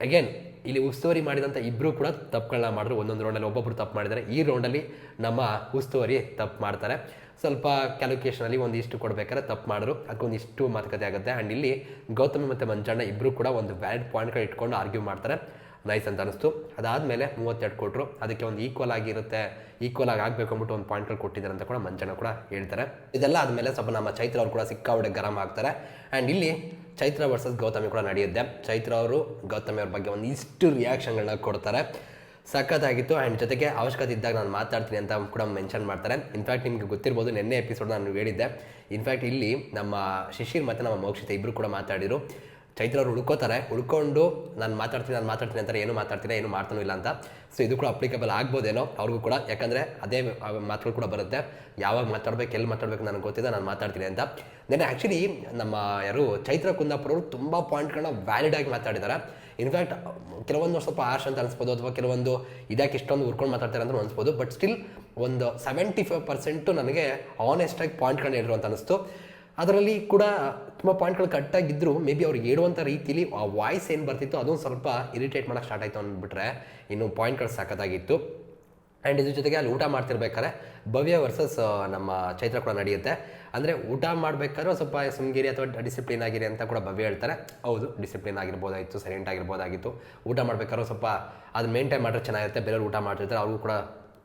Speaker 1: ಅಗೇನ್ ಇಲ್ಲಿ ಉಸ್ತುವಾರಿ ಮಾಡಿದಂಥ ಇಬ್ಬರು ಕೂಡ ತಪ್ಪುಗಳನ್ನ ಮಾಡಿದ್ರು. ಒಂದೊಂದು ರೌಂಡಲ್ಲಿ ಒಬ್ಬೊಬ್ಬರು ತಪ್ಪು ಮಾಡಿದ್ದಾರೆ. ಈ ರೌಂಡಲ್ಲಿ ನಮ್ಮ ಉಸ್ತುವಾರಿ ತಪ್ಪು ಮಾಡ್ತಾರೆ. ಸ್ವಲ್ಪ ಕ್ಯಾಲ್ಕುಲೇಷನಲ್ಲಿ ಒಂದಿಷ್ಟು ಕೊಡಬೇಕಾದ್ರೆ ತಪ್ಪು ಮಾಡಿದ್ರು. ಅದಕ್ಕೊಂದಿಷ್ಟು ಮಾತುಕತೆ ಆಗುತ್ತೆ. ಆ್ಯಂಡ್ ಇಲ್ಲಿ ಗೌತಮಿ ಮತ್ತು ಮಂಜಣ್ಣ ಇಬ್ಬರು ಕೂಡ ಒಂದು ವ್ಯಾಲಿಡ್ ಪಾಯಿಂಟ್ಗಳು ಇಟ್ಕೊಂಡು ಆರ್ಗ್ಯೂ ಮಾಡ್ತಾರೆ. ನೈಸ್ ಅಂತ ಅನಿಸ್ತು. ಅದಾದಮೇಲೆ ಮೂವತ್ತೆರಡು ಕೊಟ್ಟರು ಅದಕ್ಕೆ ಒಂದು ಈಕ್ವಲ್ ಆಗಿರುತ್ತೆ. ಈಕ್ವಲ್ ಆಗಿ ಆಗಬೇಕು ಅಂದ್ಬಿಟ್ಟು ಒಂದು ಪಾಯಿಂಟ್ಗಳು ಕೊಟ್ಟಿದ್ದಾರೆ ಅಂತ ಕೂಡ ಮಂಜಣ್ಣ ಕೂಡ ಹೇಳ್ತಾರೆ. ಇದೆಲ್ಲ ಆದಮೇಲೆ ಸ್ವಲ್ಪ ನಮ್ಮ ಚೈತ್ರ ಅವರು ಕೂಡ ಸಿಕ್ಕಾಪಟ್ಟೆ ಗರಂ ಆಗ್ತಾರೆ. ಆ್ಯಂಡ್ ಇಲ್ಲಿ ಚೈತ್ರ ವರ್ಸಸ್ ಗೌತಮಿ ಕೂಡ ನಡೆಯುತ್ತೆ. ಚೈತ್ರ ಅವರು, ಗೌತಮಿ ಅವ್ರ ಬಗ್ಗೆ ಒಂದು ಇಷ್ಟು ರಿಯಾಕ್ಷನ್ಗಳನ್ನ ಕೊಡ್ತಾರೆ. ಸಖತ್ತಾಗಿತ್ತು. ಆ್ಯಂಡ್ ಜೊತೆಗೆ ಅವಶ್ಯಕತೆ ಇದ್ದಾಗ ನಾನು ಮಾತಾಡ್ತೀನಿ ಅಂತ ಕೂಡ ಮೆನ್ಷನ್ ಮಾಡ್ತಾರೆ. ಇನ್ಫ್ಯಾಕ್ಟ್ ನಿಮಗೆ ಗೊತ್ತಿರ್ಬೋದು, ನಿನ್ನೆ ಎಪಿಸೋಡ್ ನಾನು ಹೇಳಿದ್ದೆ. ಇನ್ಫ್ಯಾಕ್ಟ್ ಇಲ್ಲಿ ನಮ್ಮ ಶಿಶಿರ್ ಮತ್ತು ನಮ್ಮ ಮೋಕ್ಷಿತ ಇಬ್ಬರು ಕೂಡ ಮಾತಾಡಿರು ಚೈತ್ರ ಅವ್ರು ಉಳ್ಕೋತಾರೆ ಉಳ್ಕೊಂಡು ನಾನು ಮಾತಾಡ್ತೀನಿ ನಾನು ಮಾತಾಡ್ತೀನಿ ಅಂತಾರೆ, ಏನು ಮಾತಾಡ್ತೀನಿ ಏನು ಮಾಡ್ತಾನೂ ಇಲ್ಲ ಅಂತ. ಸೊ ಇದು ಕೂಡ ಅಪ್ಲಿಕೇಬಲ್ ಆಗ್ಬೋದೇನೋ ಅವ್ರಿಗೂ ಕೂಡ. ಯಾಕಂದರೆ ಅದೇ ಮಾತುಗಳು ಕೂಡ ಬರುತ್ತೆ. ಯಾವಾಗ ಮಾತಾಡ್ಬೇಕು, ಎಲ್ಲಿ ಮಾತಾಡ್ಬೇಕು ನನಗೆ ಗೊತ್ತಿದೆ ನಾನು ಮಾತಾಡ್ತೀನಿ ಅಂತ. ನೆನೆ ಆ್ಯಕ್ಚುಲಿ ನಮ್ಮ ಯಾರು ಚೈತ್ರ ಕುಂದಾಪುರವರು ತುಂಬ ಪಾಯಿಂಟ್ಗಳನ್ನ ವ್ಯಾಲಿಡ್ ಆಗಿ ಮಾತಾಡಿದ್ದಾರೆ ಇನ್ಫ್ಯಾಕ್ಟ್ ಕೆಲವೊಂದು ಸ್ವಲ್ಪ ಆರ್ಷ್ ಅಂತ ಅನಿಸ್ಬೋದು, ಅಥವಾ ಕೆಲವೊಂದು ಇದಕ್ಕೆ ಇಷ್ಟೊಂದು ಉರ್ಕೊಂಡು ಮಾತಾಡ್ತಾರೆ ಅಂತ ಅನಿಸ್ಬೋದು. ಬಟ್ ಸ್ಟಿಲ್ ಒಂದು ಸೆವೆಂಟಿ ಫೈವ್ ಪರ್ಸೆಂಟು ನನಗೆ ಆನೆಸ್ಟಾಗಿ ಪಾಯಿಂಟ್ಗಳನ್ನ ಹೇಳಿರು ಅಂತ ಅನಿಸ್ತು. ಅದರಲ್ಲಿ ಕೂಡ ತುಂಬ ಪಾಯಿಂಟ್ಗಳು ಕಟ್ಟಾಗಿದ್ದರೂ ಮೇ ಬಿ ಅವ್ರಿಗೆ ಹೇಳುವಂಥ ರೀತಿಲಿ ಆ ವಾಯ್ಸ್ ಏನು ಬರ್ತಿತ್ತು ಅದೊಂದು ಸ್ವಲ್ಪ ಇರಿಟೇಟ್ ಮಾಡೋಕ್ಕೆ ಸ್ಟಾರ್ಟ್ ಆಯಿತು ಅಂದ್ಬಿಟ್ರೆ ಇನ್ನು ಪಾಯಿಂಟ್ಗಳು ಸಾಕತ್ತಾಗಿತ್ತು ಆ್ಯಂಡ್ ಇದ್ರ ಜೊತೆಗೆ ಅಲ್ಲಿ ಊಟ ಮಾಡ್ತಿರ್ಬೇಕಾದ್ರೆ ಭವ್ಯ ವರ್ಸಸ್ ನಮ್ಮ ಚೈತ್ರ ಕೂಡ ನಡೆಯುತ್ತೆ. ಅಂದರೆ ಊಟ ಮಾಡಬೇಕಾದ್ರೆ ಸ್ವಲ್ಪ ಸುಮ್ಗಿರಿ ಅಥವಾ ಡಿಸಿಪ್ಲಿನ್ ಆಗಿರಿ ಅಂತ ಕೂಡ ಭವ್ಯ ಹೇಳ್ತಾರೆ. ಹೌದು ಡಿಸಿಪ್ಲಿನ್ ಆಗಿರ್ಬೋದಾಗಿತ್ತು ಸೈಲೆಂಟ್ ಆಗಿರ್ಬೋದಾಗಿತ್ತು. ಊಟ ಮಾಡಬೇಕಾದ್ರೂ ಸ್ವಲ್ಪ ಅದು ಮೇಂಟೈನ್ ಮಾಡಿದ್ರೆ ಚೆನ್ನಾಗಿರುತ್ತೆ. ಬೇರೆಯವ್ರು ಊಟ ಮಾಡ್ತಿರ್ತಾರೆ, ಅವ್ರಿಗೂ ಕೂಡ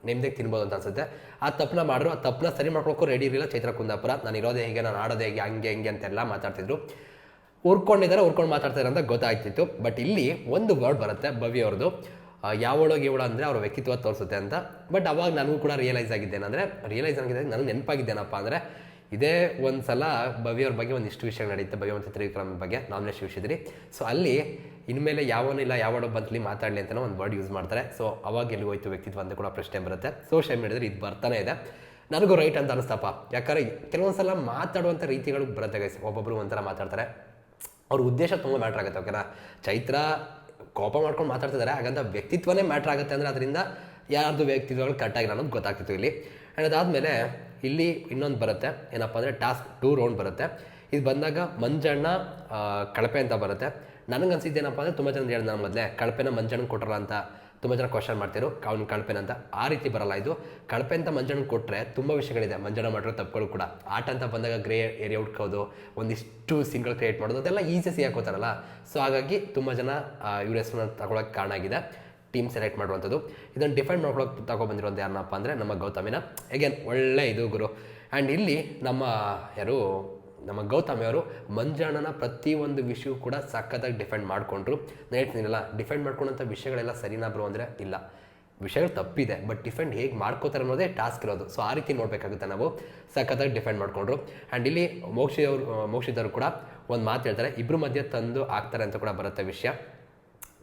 Speaker 1: ನೆಮ್ಮದಿಗೆ ತಿನ್ಬೋದು ಅಂತ ಅನ್ಸುತ್ತೆ. ಆ ತಪ್ಪನ್ನ ಮಾಡಿದ್ರು, ಆ ತಪ್ಪನ್ನ ಸರಿ ಮಾಡ್ಕೊಳಕ್ಕೂ ರೆಡಿ ಇರಲಿಲ್ಲ ಚೈತ್ರ ಕುಂದಾಪುರ. ನಾನು ಇರೋದೇ ಹೇಗೆ, ನಾನು ಆಡೋದೇ ಹೇಗೆ, ಹಂಗೆ, ಹಿಂಗೆ ಅಂತೆಲ್ಲ ಮಾತಾಡ್ತಿದ್ರು. ಉರ್ಕೊಂಡಿದ್ದಾರೆ ಉರ್ಕೊಂಡು ಮಾತಾಡ್ತಾರೆ ಅಂತ ಗೊತ್ತಾಗ್ತಿತ್ತು ಬಟ್ ಇಲ್ಲಿ ಒಂದು ವರ್ಡ್ ಬರುತ್ತೆ, ಭವ್ಯ ಅವ್ರದ್ದು. ಯಾವಳೋಗಿ ಇವಳು ಅಂದರೆ ಅವ್ರ ವ್ಯಕ್ತಿತ್ವ ತೋರಿಸುತ್ತೆ ಅಂತ. ಬಟ್ ಅವಾಗ ನನಗೂ ಕೂಡ ರಿಯಲೈಸ್ ಆಗಿದ್ದೇನೆಂದರೆ ರಿಯಲೈಸ್ ಆಗಿದೆ ನನಗೆ ನೆನಪಾಗಿದ್ದೇನಪ್ಪ ಅಂದರೆ, ಇದೇ ಒಂದು ಸಲ ಭವ್ಯವ್ರ ಬಗ್ಗೆ ಒಂದಿಷ್ಟು ವಿಷಯ ನಡೀತು, ಭವ್ಯ ಮತ್ತು ತ್ರಿವಿಕ್ರಮ್ ಬಗ್ಗೆ ನಾಮಿನೇಷನ್ ವಿಷಯದಲ್ಲಿ ಸೊ ಅಲ್ಲಿ ಇನ್ಮೇಲೆ ಇಲ್ಲ ಯಾವಡೋ ಬಂತಲಿ ಮಾತಾಡಲಿ ಅಂತ ಒಂದು ವರ್ಡ್ ಯೂಸ್ ಮಾಡ್ತಾರೆ. ಸೊ ಅವಾಗ ಎಲ್ಲಿ ಹೋಯ್ತು ವ್ಯಕ್ತಿತ್ವ ಅಂತ ಕೂಡ ಪ್ರಶ್ನೆ ಬರುತ್ತೆ. ಸೋಷಿಯಲ್ ಮೀಡಿಯಾದಲ್ಲಿ ಇದು ಬರ್ತಾನೆ ಇದೆ. ನನಗೂ ರೈಟ್ ಅಂತ ಅನಿಸ್ತಪ್ಪ. ಯಾಕಂದ್ರೆ ಕೆಲವೊಂದು ಸಲ ಮಾತಾಡುವಂಥ ರೀತಿಗಳು ಬರುತ್ತೆ ಗೈಸ್ ಒಬ್ಬೊಬ್ಬರು ಒಂಥರ ಮಾತಾಡ್ತಾರೆ. ಅವ್ರ ಉದ್ದೇಶ ತುಂಬ ಮ್ಯಾಟ್ರ್ ಆಗುತ್ತೆ ಓಕೆನಾ ಚೈತ್ರ ಕೋಪ ಮಾಡ್ಕೊಂಡು ಮಾತಾಡ್ತಿದ್ದಾರೆ ಹಾಗಂತ ವ್ಯಕ್ತಿತ್ವನೇ ಮ್ಯಾಟ್ರ್ ಆಗುತ್ತೆ ಅಂದರೆ ಅದರಿಂದ ಯಾರ್ದು ವ್ಯಕ್ತಿತ್ವಗಳು ಕಟ್ ಆಗಿ ನನಗೆ ಗೊತ್ತಾಗ್ತಿತ್ತು ಇಲ್ಲಿ. ಆ್ಯಂಡ್ ಅದಾದಮೇಲೆ ಇಲ್ಲಿ ಇನ್ನೊಂದು ಬರುತ್ತೆ. ಏನಪ್ಪ ಅಂದರೆ ಟಾಸ್ಕ್ ಟೂ ರೌಂಡ್ ಬರುತ್ತೆ. ಇದು ಬಂದಾಗ ಮಂಜಣ್ಣ ಕಳಪೆ ಅಂತ ಬರುತ್ತೆ. ನನಗನ್ಸಿದ್ದೇನಪ್ಪ ಅಂದರೆ ತುಂಬ ಜನ ಹೇಳಿದ ನಾನು ಮೊದಲೇ, ಕಳಪೆನ ಮಂಜಣ್ಣನ ಕೊಟ್ಟರಲ್ಲ ಅಂತ ತುಂಬ ಜನ ಕ್ವಶನ್ ಮಾಡ್ತಿರು ಅವ್ನು ಕಳಪೆನ ಅಂತ. ಆ ರೀತಿ ಬರಲ್ಲ ಇದು. ಕಳಪೆ ಅಂತ ಮಂಜಣ್ಣ ಕೊಟ್ಟರೆ ತುಂಬ ವಿಷಯಗಳಿದೆ, ಮಂಜಣ್ಣ ಮಾಡಿರೋ ತಪ್ಪುಗಳು ಕೂಡ. ಆಟ ಅಂತ ಬಂದಾಗ ಗ್ರೇ ಏರಿಯಾ ಹುಡ್ಕೋದು, ಒಂದಿಷ್ಟು ಸಿಂಗಲ್ ಕ್ರಿಯೇಟ್ ಮಾಡೋದು, ಅದೆಲ್ಲ ಈಸಿ ಹಾಕೋತಾರಲ್ಲ. ಸೊ ಹಾಗಾಗಿ ತುಂಬ ಜನ ಇವ್ರ ಹೆಸರನ್ನ ತಗೊಳಕ್ಕೆ ಕಾರಣ ಆಗಿದೆ. ಟೀಮ್ ಸೆಲೆಕ್ಟ್ ಮಾಡುವಂಥದ್ದು. ಇದನ್ನು ಡಿಫೈನ್ ಮಾಡ್ಕೊಳಕ್ಕೆ ತಗೊಬಂದಿರೋದು ಯಾರನ್ನಪ್ಪ ಅಂದರೆ ನಮ್ಮ ಗೌತಮಿನ. ಎಗೇನ್ ಒಳ್ಳೆ ಇದು ಗುರು. ಆ್ಯಂಡ್ ಇಲ್ಲಿ ನಮ್ಮ ಯಾರು ನಮ್ಮ ಗೌತಮಿ ಅವರು ಮಂಜಣ್ಣನ ಪ್ರತಿಯೊಂದು ವಿಷಯವೂ ಕೂಡ ಸಖತ್ತಾಗಿ ಡಿಫೆಂಡ್ ಮಾಡಿಕೊಂಡ್ರು. ನಾನು ಹೇಳ್ತೀನಿಲ್ಲ ಡಿಫೆಂಡ್ ಮಾಡ್ಕೊಂಡಂಥ ವಿಷಯಗಳೆಲ್ಲ ಸರಿನಾ ಬ್ರೋ ಅಂದರೆ ಇಲ್ಲ. ವಿಷಯಗಳು ತಪ್ಪಿದೆ, ಬಟ್ ಡಿಫೆಂಡ್ ಹೇಗೆ ಮಾಡ್ಕೋತಾರೆ ಅನ್ನೋದೇ ಟಾಸ್ಕ್ ಇರೋದು. ಸೊ ಆ ರೀತಿ ನೋಡಬೇಕಾಗುತ್ತೆ ನಾವು. ಸಖತ್ತಾಗಿ ಡಿಫೆಂಡ್ ಮಾಡಿಕೊಂಡ್ರು. ಆ್ಯಂಡ್ ಇಲ್ಲಿ ಮೋಕ್ಷಿಯವರು ಮೋಕ್ಷಿದವರು ಕೂಡ ಒಂದು ಮಾತು ಹೇಳ್ತಾರೆ ಇಬ್ಬರು ಮಧ್ಯೆ ತಂದು ಆಗ್ತಾರೆ ಅಂತ ಕೂಡ ಬರುತ್ತೆ ವಿಷಯ.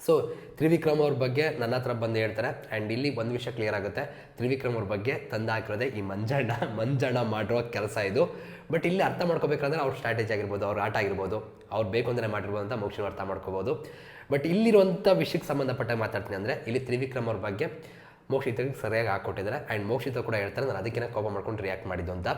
Speaker 1: ಸೊ ತ್ರಿವಿಕ್ರಮ್ ಅವ್ರ ಬಗ್ಗೆ ನನ್ನ ಹತ್ರ ಬಂದು ಹೇಳ್ತಾರೆ. ಆ್ಯಂಡ್ ಇಲ್ಲಿ ಒಂದು ವಿಷಯ ಕ್ಲಿಯರ್ ಆಗುತ್ತೆ. ತ್ರಿವಿಕ್ರಮ್ ಅವ್ರ ಬಗ್ಗೆ ತಂದು ಹಾಕಿರೋದೇ ಈ ಮಂಜಣ್ಣ. ಮಂಜಣ್ಣ ಮಾಡಿರೋ ಕೆಲಸ ಇದು. ಬಟ್ ಇಲ್ಲಿ ಅರ್ಥ ಮಾಡ್ಕೋಬೇಕಂದ್ರೆ ಅವ್ರ ಸ್ಟ್ರಾಟಜಿ ಆಗಿರ್ಬೋದು, ಅವ್ರ ಆಟ ಆಗಿರ್ಬೋದು. ಅವ್ರು ಬೇಕು ಅಂದರೆ ಮಾಡಿರ್ಬೋದು ಅಂತ ಮೋಕ್ಷ ಅರ್ಥ ಮಾಡ್ಕೋಬೋದು. ಬಟ್ ಇಲ್ಲಿರುವಂಥ ವಿಷಯಕ್ಕೆ ಸಂಬಂಧಪಟ್ಟ ಮಾತಾಡ್ತೀನಿ ಅಂದರೆ, ಇಲ್ಲಿ ತ್ರಿವಿಕ್ರಮ್ ಅವ್ರ ಬಗ್ಗೆ ಮೋಕ್ಷಿತರಿಗೆ ಸರಿಯಾಗಿ ಹಾಕ್ಕೊಟ್ಟಿದ್ದಾರೆ ಆ್ಯಂಡ್ ಮೋಕ್ಷಿತ ಕೂಡ ಹೇಳ್ತಾರೆ, ನಾನು ಅದಕ್ಕಿಂತ ಕೋಪ ಮಾಡ್ಕೊಂಡು ರಿಯಾಕ್ಟ್ ಮಾಡಿದ್ದು ಅಂತ.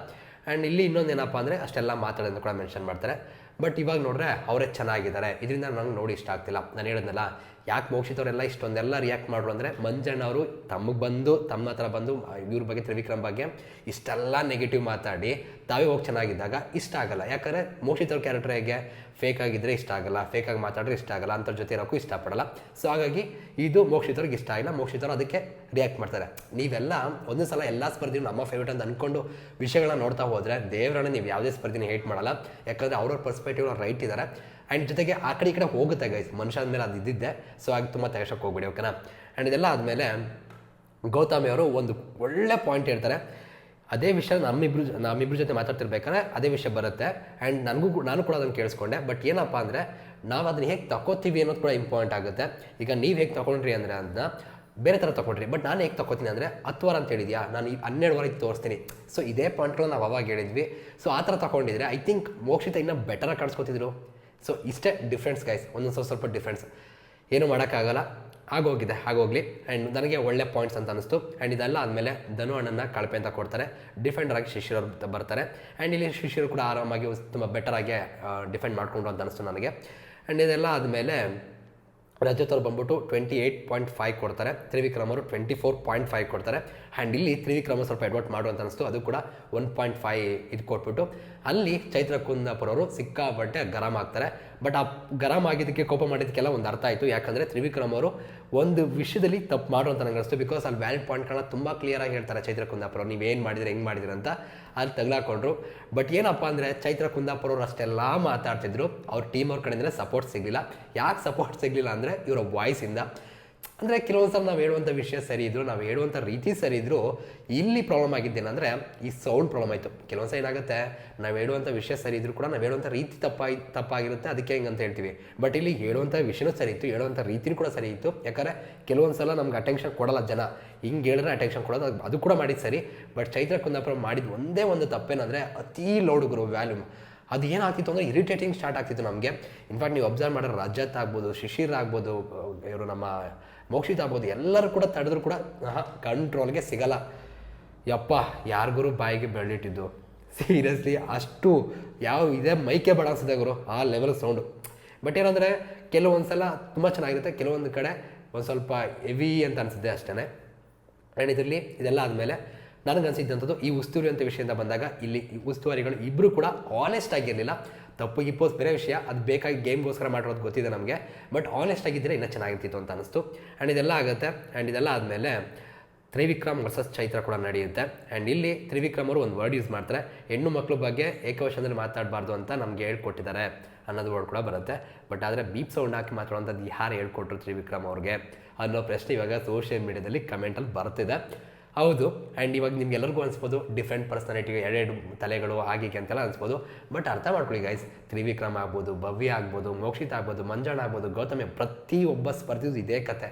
Speaker 1: ಆ್ಯಂಡ್ ಇಲ್ಲಿ ಇನ್ನೊಂದು ಏನಪ್ಪ ಅಂದರೆ, ಅಷ್ಟೆಲ್ಲ ಮಾತಾಡೋದನ್ನು ಕೂಡ ಮೆನ್ಷನ್ ಮಾಡ್ತಾರೆ. ಬಟ್ ಇವಾಗ ನೋಡ್ರೆ, ಅವರೇ ಚೆನ್ನಾಗಿದ್ದಾರೆ. ಇದರಿಂದ ನಂಗೆ ನೋಡಿ ಇಷ್ಟ ಆಗ್ತಿಲ್ಲ. ನಾನು ಹೇಳಿದ್ನಲ್ಲ ಯಾಕೆ ಮೋಕ್ಷಿತವರೆಲ್ಲ ಇಷ್ಟೊಂದೆಲ್ಲ ರಿಯಾಕ್ಟ್ ಮಾಡ್ರು ಅಂದರೆ ಮಂಜಣ್ಣ ಅವರು ತಮಗೆ ಬಂದು ತಮ್ಮ ಹತ್ರ ಬಂದು ಇವ್ರ ಬಗ್ಗೆ ತ್ರಿವಿಕ್ರಮ್ ಬಗ್ಗೆ ಇಷ್ಟೆಲ್ಲ ನೆಗೆಟಿವ್ ಮಾತಾಡಿ, ತಾವೇ ಹೋಗಿ ಚೆನ್ನಾಗಿದ್ದಾಗ ಇಷ್ಟ ಆಗಲ್ಲ. ಯಾಕಂದರೆ ಮೋಕ್ಷಿತವ್ರ ಕ್ಯಾರೆಕ್ಟರ್ ಹೇಗೆ? ಫೇಕ್ ಆಗಿದ್ದರೆ ಇಷ್ಟ ಆಗಲ್ಲ ಫೇಕ್ ಆಗಿ ಮಾತಾಡಿದ್ರೆ ಇಷ್ಟ ಆಗಲ್ಲ ಅಂಥವ್ರ ಜೊತೆ ಇರೋಕ್ಕೂ ಇಷ್ಟಪಡಲ್ಲ ಸೊ ಹಾಗಾಗಿ ಇದು ಮೋಕ್ಷಿತವ್ರಿಗೆ ಇಷ್ಟ ಆಗಿಲ್ಲ ಮೋಕ್ಷಿತರು ಅದಕ್ಕೆ ರಿಯಾಕ್ಟ್ ಮಾಡ್ತಾರೆ. ನೀವೆಲ್ಲ ಒಂದು ಸಲ ಎಲ್ಲ ಸ್ಪರ್ಧೆಯೂ ನಮ್ಮ ಫೇವ್ರೇಟ್ ಅಂತ ಅಂದ್ಕೊಂಡು ವಿಷಯಗಳನ್ನ ನೋಡ್ತಾ ಹೋದರೆ ದೇವರನ್ನ ನೀವು ಯಾವುದೇ ಸ್ಪರ್ಧಿನ ಹೇಟ್ ಮಾಡಲ್ಲ. ಯಾಕಂದರೆ ಅವ್ರವ್ರ ಪರ್ಸ್ಪೆಕ್ಟಿವ್ ಅವ್ರು ರೈಟ್ ಇದ್ದಾರೆ ಆ್ಯಂಡ್ ಜೊತೆಗೆ ಆ ಕಡೆ ಈ ಕಡೆ ಹೋಗುತ್ತೆ ಗೈಸ್ ಮನುಷ್ಯ ಅಂದಮೇಲೆ ಅದು ಇದ್ದಿದ್ದೆ. ಸೊ ಆಗ ತುಂಬ ತೆಗೆಸೋಕೆ ಹೋಗ್ಬಿಡಿ ಓಕೆನಾ ಆ್ಯಂಡ್ ಇದೆಲ್ಲ ಆದಮೇಲೆ ಗೌತಮಿ ಅವರು ಒಂದು ಒಳ್ಳೆ ಪಾಯಿಂಟ್ ಹೇಳ್ತಾರೆ. ಅದೇ ವಿಷಯ ನಮ್ಮಿಬ್ರು ನಮ್ಮಿಬ್ರು ಜೊತೆ ಮಾತಾಡ್ತಿರ್ಬೇಕಾದ್ರೆ ಅದೇ ವಿಷಯ ಬರುತ್ತೆ. ಆ್ಯಂಡ್ ನನಗೂ ನಾನು ಕೂಡ ಅದನ್ನು ಕೇಳಿಸ್ಕೊಂಡೆ. ಬಟ್ ಏನಪ್ಪ ಅಂದರೆ, ನಾವು ಅದನ್ನ ಹೇಗೆ ತಗೋತೀವಿ ಅನ್ನೋದು ಕೂಡ ಇಂಪಾರ್ಟೆಂಟ್ ಆಗುತ್ತೆ. ಈಗ ನೀವು ಹೇಗೆ ತಗೊಂಡ್ರಿ ಅಂದರೆ ಅದನ್ನ ಬೇರೆ ಥರ ತಗೊಂಡ್ರಿ. ಬಟ್ ನಾನು ಹೇಗೆ ತಗೋತೀನಿ ಅಂದರೆ ಹತ್ತು ವಾರ ಅಂತ ಹೇಳಿದ್ಯಾ? ನಾನು ಈ ಹನ್ನೆರಡು ತೋರಿಸ್ತೀನಿ. ಸೊ ಇದೇ ಪಾಯಿಂಟ್ಗಳು ನಾವು ಅವಾಗ ಹೇಳಿದ್ವಿ. ಸೊ ಆ ಥರ ತಗೊಂಡಿದ್ರೆ ಐ ಥಿಂಕ್ ಮೋಕ್ಷಿತ ಇನ್ನೂ ಬೆಟರಾಗಿ ಕಾಣಿಸ್ಕೊತಿದ್ರು. ಸೊ ಇಷ್ಟೇ ಡಿಫ್ರೆನ್ಸ್ ಗೈಸ್ ಒಂದೊಂದು ಸ್ವಲ್ಪ ಸ್ವಲ್ಪ ಡಿಫ್ರೆನ್ಸ್ ಏನು ಮಾಡೋಕ್ಕಾಗಲ್ಲ. ಆಗೋಗಿದೆ, ಆಗೋಗ್ಲಿ. ಆ್ಯಂಡ್ ನನಗೆ ಒಳ್ಳೆ ಪಾಯಿಂಟ್ಸ್ ಅಂತ ಅನಿಸ್ತು ಆ್ಯಂಡ್ ಇದೆಲ್ಲ ಆದಮೇಲೆ ಧನು ಅಣ್ಣನ ಕಳಪೆ ಅಂತ ಕೊಡ್ತಾರೆ. ಡಿಫೆಂಡರ್ ಆಗಿ ಶಿಷ್ಯರು ಬರ್ತಾರೆ. ಆ್ಯಂಡ್ ಇಲ್ಲಿ ಶಿಷ್ಯರು ಕೂಡ ಆರಾಮಾಗಿ ತುಂಬ ಬೆಟರಾಗಿ ಡಿಫೆಂಡ್ ಮಾಡಿಕೊಂಡ್ರು ಅಂತ ಅನಿಸ್ತು ನನಗೆ. ಆ್ಯಂಡ್ ಇದೆಲ್ಲ ಆದಮೇಲೆ ರಜತ್ ಬಂದ್ಬಿಟ್ಟು ಟ್ವೆಂಟಿ ಏಯ್ಟ್ ಪಾಯಿಂಟ್ ಫೈವ್ ಕೊಡ್ತಾರೆ ತ್ರಿವಿಕ್ರಮ್ ಅವರು ಟ್ವೆಂಟಿ ಫೋರ್ ಪಾಯಿಂಟ್ ಫೈವ್ ಕೊಡ್ತಾರೆ. ಆ್ಯಂಡ್ ಇಲ್ಲಿ ತ್ರಿವಿಕ್ರಮ ಸ್ವಲ್ಪ ಎಡ್ವರ್ಟ್ ಮಾಡು ಅಂತ ಅನಿಸ್ತು, ಅದು ಕೂಡ ಒನ್ ಪಾಯಿಂಟ್ ಫೈವ್ ಇದು ಕೊಟ್ಬಿಟ್ಟು. ಅಲ್ಲಿ ಚೈತ್ರ ಕುಂದಾಪುರ ಅವರು ಸಿಕ್ಕಾಪಟ್ಟೆ ಗರಂ ಆಗ್ತಾರೆ. ಬಟ್ ಆ ಗರಂ ಆಗಿದ್ದಕ್ಕೆ ಕೋಪ ಮಾಡಿದ್ದಕ್ಕೆಲ್ಲ ಒಂದು ಅರ್ಥ ಆಯಿತು. ಯಾಕಂದರೆ ತ್ರಿವಿಕ್ರಮ ಅವರು ಒಂದು ವಿಷಯದಲ್ಲಿ ತಪ್ಪು ಮಾಡು ಅಂತ ನನಗೆ ಅನಿಸ್ತು ಬಿಕಾಸ್ ಅಲ್ಲಿ ವ್ಯಾಲಿಡ್ ಪಾಯಿಂಟ್ಗಳನ್ನ ತುಂಬ ಕ್ಲಿಯರಾಗಿ ಹೇಳ್ತಾರೆ ಚೈತ್ರ ಕುಂದಾಪುರ ನೀವೇನು ಮಾಡಿದ್ರೆ, ಹೆಂಗೆ ಮಾಡಿದ್ರೆ ಅಂತ. ಅಲ್ಲಿ ತಗ್ಲಾಕೊಂಡ್ರು. ಬಟ್ ಏನಪ್ಪ ಅಂದರೆ ಚೈತ್ರ ಕುಂದಾಪುರ ಅವ್ರು ಅಷ್ಟೆಲ್ಲ ಮಾತಾಡ್ತಿದ್ರು. ಅವ್ರ ಟೀಮ್ ಅವ್ರ ಕಡೆಯಿಂದ ಸಪೋರ್ಟ್ ಸಿಗಲಿಲ್ಲ. ಯಾಕೆ ಸಪೋರ್ಟ್ ಸಿಗಲಿಲ್ಲ ಅಂದರೆ ಇವರ ವಾಯ್ಸಿಂದ ಅಂದರೆ ಕೆಲವೊಂದು ಸಲ ನಾವು ಹೇಳುವಂಥ ವಿಷಯ ಸರಿ ಇದ್ರು, ನಾವು ಹೇಳುವಂಥ ರೀತಿ ಸರಿ ಇದ್ರು, ಇಲ್ಲಿ ಪ್ರಾಬ್ಲಮ್ ಆಗಿದ್ದೇನೆಂದರೆ ಈ ಸೌಂಡ್ ಪ್ರಾಬ್ಲಮ್ ಆಯಿತು. ಕೆಲವೊಂದು ಸಲ ಏನಾಗುತ್ತೆ, ನಾವು ಹೇಳುವಂಥ ವಿಷಯ ಸರಿ ಇದ್ರು ಕೂಡ ನಾವು ಹೇಳುವಂಥ ರೀತಿ ತಪ್ಪಾಗಿ ತಪ್ಪಾಗಿರುತ್ತೆ, ಅದಕ್ಕೆ ಹೆಂಗೆ ಅಂತ ಹೇಳ್ತೀವಿ. ಬಟ್ ಇಲ್ಲಿ ಹೇಳುವಂಥ ವಿಷಯನೂ ಸರಿ ಇತ್ತು ಹೇಳುವಂಥ ರೀತಿನೂ ಕೂಡ ಸರಿ ಇತ್ತು. ಯಾಕಂದರೆ ಕೆಲವೊಂದು ಸಲ ನಮ್ಗೆ ಅಟೆನ್ಷನ್ ಕೊಡಲ್ಲ ಜನ. ಹಿಂಗೆ ಹೇಳಿದ್ರೆ ಅಟೆನ್ಷನ್ ಕೊಡೋದು ಅದು- ಕೂಡ ಮಾಡಿದ್ದು ಸರಿ. ಬಟ್ ಚೈತ್ರ ಕುಂದಾಪುರ ಮಾಡಿದ ಒಂದೇ ಒಂದು ತಪ್ಪೇನಂದರೆ ಅತೀ ಲೌಡ್ ಗುರು ವ್ಯಾಲ್ಯೂಮ್ ಅದು ಏನಾಗ್ತಿತ್ತು ಅಂದರೆ ಇರಿಟೇಟಿಂಗ್ ಸ್ಟಾರ್ಟ್ ಆಗ್ತಿತ್ತು ನಮಗೆ. ಇನ್ಫ್ಯಾಕ್ಟ್ ನೀವು ಅಬ್ಸರ್ವ್ ಮಾಡೋ ರಜತ್ ಆಗ್ಬೋದು, ಶಿಶಿರ್ ಆಗ್ಬೋದು ಇವರು ನಮ್ಮ ಮೋಕ್ಷಿತ್ ಆಗ್ಬೋದು. ಎಲ್ಲರೂ ಕೂಡ ತಡೆದ್ರು ಕೂಡ ಕಂಟ್ರೋಲ್ಗೆ ಸಿಗಲ್ಲ. ಯಪ್ಪ ಯಾರಿಗೂ ಬಾಯಿಗೆ ಬೆಳ್ಳಿಟ್ಟಿದ್ದು ಸೀರಿಯಸ್ಲಿ ಅಷ್ಟು ಯಾವ ಇದೇ ಮೈಕೆ ಬಡ ಅನ್ಸುತ್ತೆ ಗುರು, ಆ ಲೆವೆಲ್ ಸೌಂಡು ಬಟ್ ಏನಂದರೆ ಕೆಲವೊಂದು ಸಲ ತುಂಬ ಚೆನ್ನಾಗಿರುತ್ತೆ, ಕೆಲವೊಂದು ಕಡೆ ಒಂದು ಸ್ವಲ್ಪ ಹೆವಿ ಅಂತ ಅನಿಸುತ್ತೆ ಅಷ್ಟೇ ಆ್ಯಂಡ್ ಇದರಲ್ಲಿ ಇದೆಲ್ಲ ಆದಮೇಲೆ ನನಗೆ ಅನಿಸಿದ್ದಂಥದ್ದು ಈ ಉಸ್ತುವಾರಿ ಅಂತ ವಿಷಯದಿಂದ ಬಂದಾಗ ಇಲ್ಲಿ ಈ ಉಸ್ತುವಾರಿಗಳು ಇಬ್ಬರು ಕೂಡ ಆನೆಸ್ಟ್ ಆಗಿರಲಿಲ್ಲ. ತಪ್ಪು ಗಿಪ್ಪೋಸ್ ಬೇರೆ ವಿಷಯ, ಅದು ಬೇಕಾಗಿ ಗೇಮ್ಗೋಸ್ಕರ ಮಾಡಿರೋದು ಗೊತ್ತಿದೆ ನಮಗೆ. ಬಟ್ ಆನೆಸ್ಟ್ ಆಗಿದ್ದರೆ ಇನ್ನೂ ಚೆನ್ನಾಗಿರ್ತಿತ್ತು ಅಂತ ಅನಿಸ್ತು ಆ್ಯಂಡ್ ಇದೆಲ್ಲ ಆಗುತ್ತೆ. ಆ್ಯಂಡ್ ಇದೆಲ್ಲ ಆದಮೇಲೆ ತ್ರಿವಿಕ್ರಮ್ ವರ್ಸಸ್ ಚೈತ್ರ ಕೂಡ ನಡೆಯುತ್ತೆ. ಆ್ಯಂಡ್ ಇಲ್ಲಿ ತ್ರಿವಿಕ್ರಮ್ ಅವರು ಒಂದು ವರ್ಡ್ ಯೂಸ್ ಮಾಡ್ತಾರೆ. ಹೆಣ್ಣು ಮಕ್ಕಳ ಬಗ್ಗೆ ಏಕವಚನದಲ್ಲಿ ಮಾತಾಡಬಾರ್ದು ಅಂತ ನಮಗೆ ಹೇಳ್ಕೊಟ್ಟಿದ್ದಾರೆ ಅನ್ನೋದು ವರ್ಡ್ ಕೂಡ ಬರುತ್ತೆ. ಬಟ್ ಆದರೆ ಬೀಪ್ ಸೌಂಡ್ ಹಾಕಿ ಮಾತಾಡುವಂಥದ್ದು ಯಾರು ಹೇಳ್ಕೊಟ್ರು ತ್ರಿವಿಕ್ರಮ್ ಅವ್ರಿಗೆ ಅನ್ನೋ ಪ್ರಶ್ನೆ ಇವಾಗ ಸೋಷಿಯಲ್ ಮೀಡಿಯಾದಲ್ಲಿ ಕಮೆಂಟಲ್ಲಿ ಬರ್ತಿದೆ. ಹೌದು ಆ್ಯಂಡ್ ಇವಾಗ ನಿಮ್ಗೆಲ್ಲರಿಗೂ ಅನ್ಸ್ಬೋದು ಡಿಫ್ರೆಂಟ್ ಪರ್ಸನಾಲಿಟಿ ಎರಡೆರಡು ತಲೆಗಳು ಹಾಗೆ ಅಂತೆಲ್ಲ ಅನ್ಸ್ಬೋದು. ಬಟ್ ಅರ್ಥ ಮಾಡ್ಕೊಳ್ಳಿ ಗೈಸ್ ತ್ರಿವಿಕ್ರಮ ಆಗ್ಬೋದು, ಭವ್ಯ ಆಗ್ಬೋದು, ಮೋಕ್ಷಿತ್ ಆಗ್ಬೋದು ಮಂಜಣ್ಣ ಆಗ್ಬೋದು, ಗೌತಮಿ ಪ್ರತಿಯೊಬ್ಬ ಸ್ಪರ್ಧಿದು ಇದೇ ಕತೆ.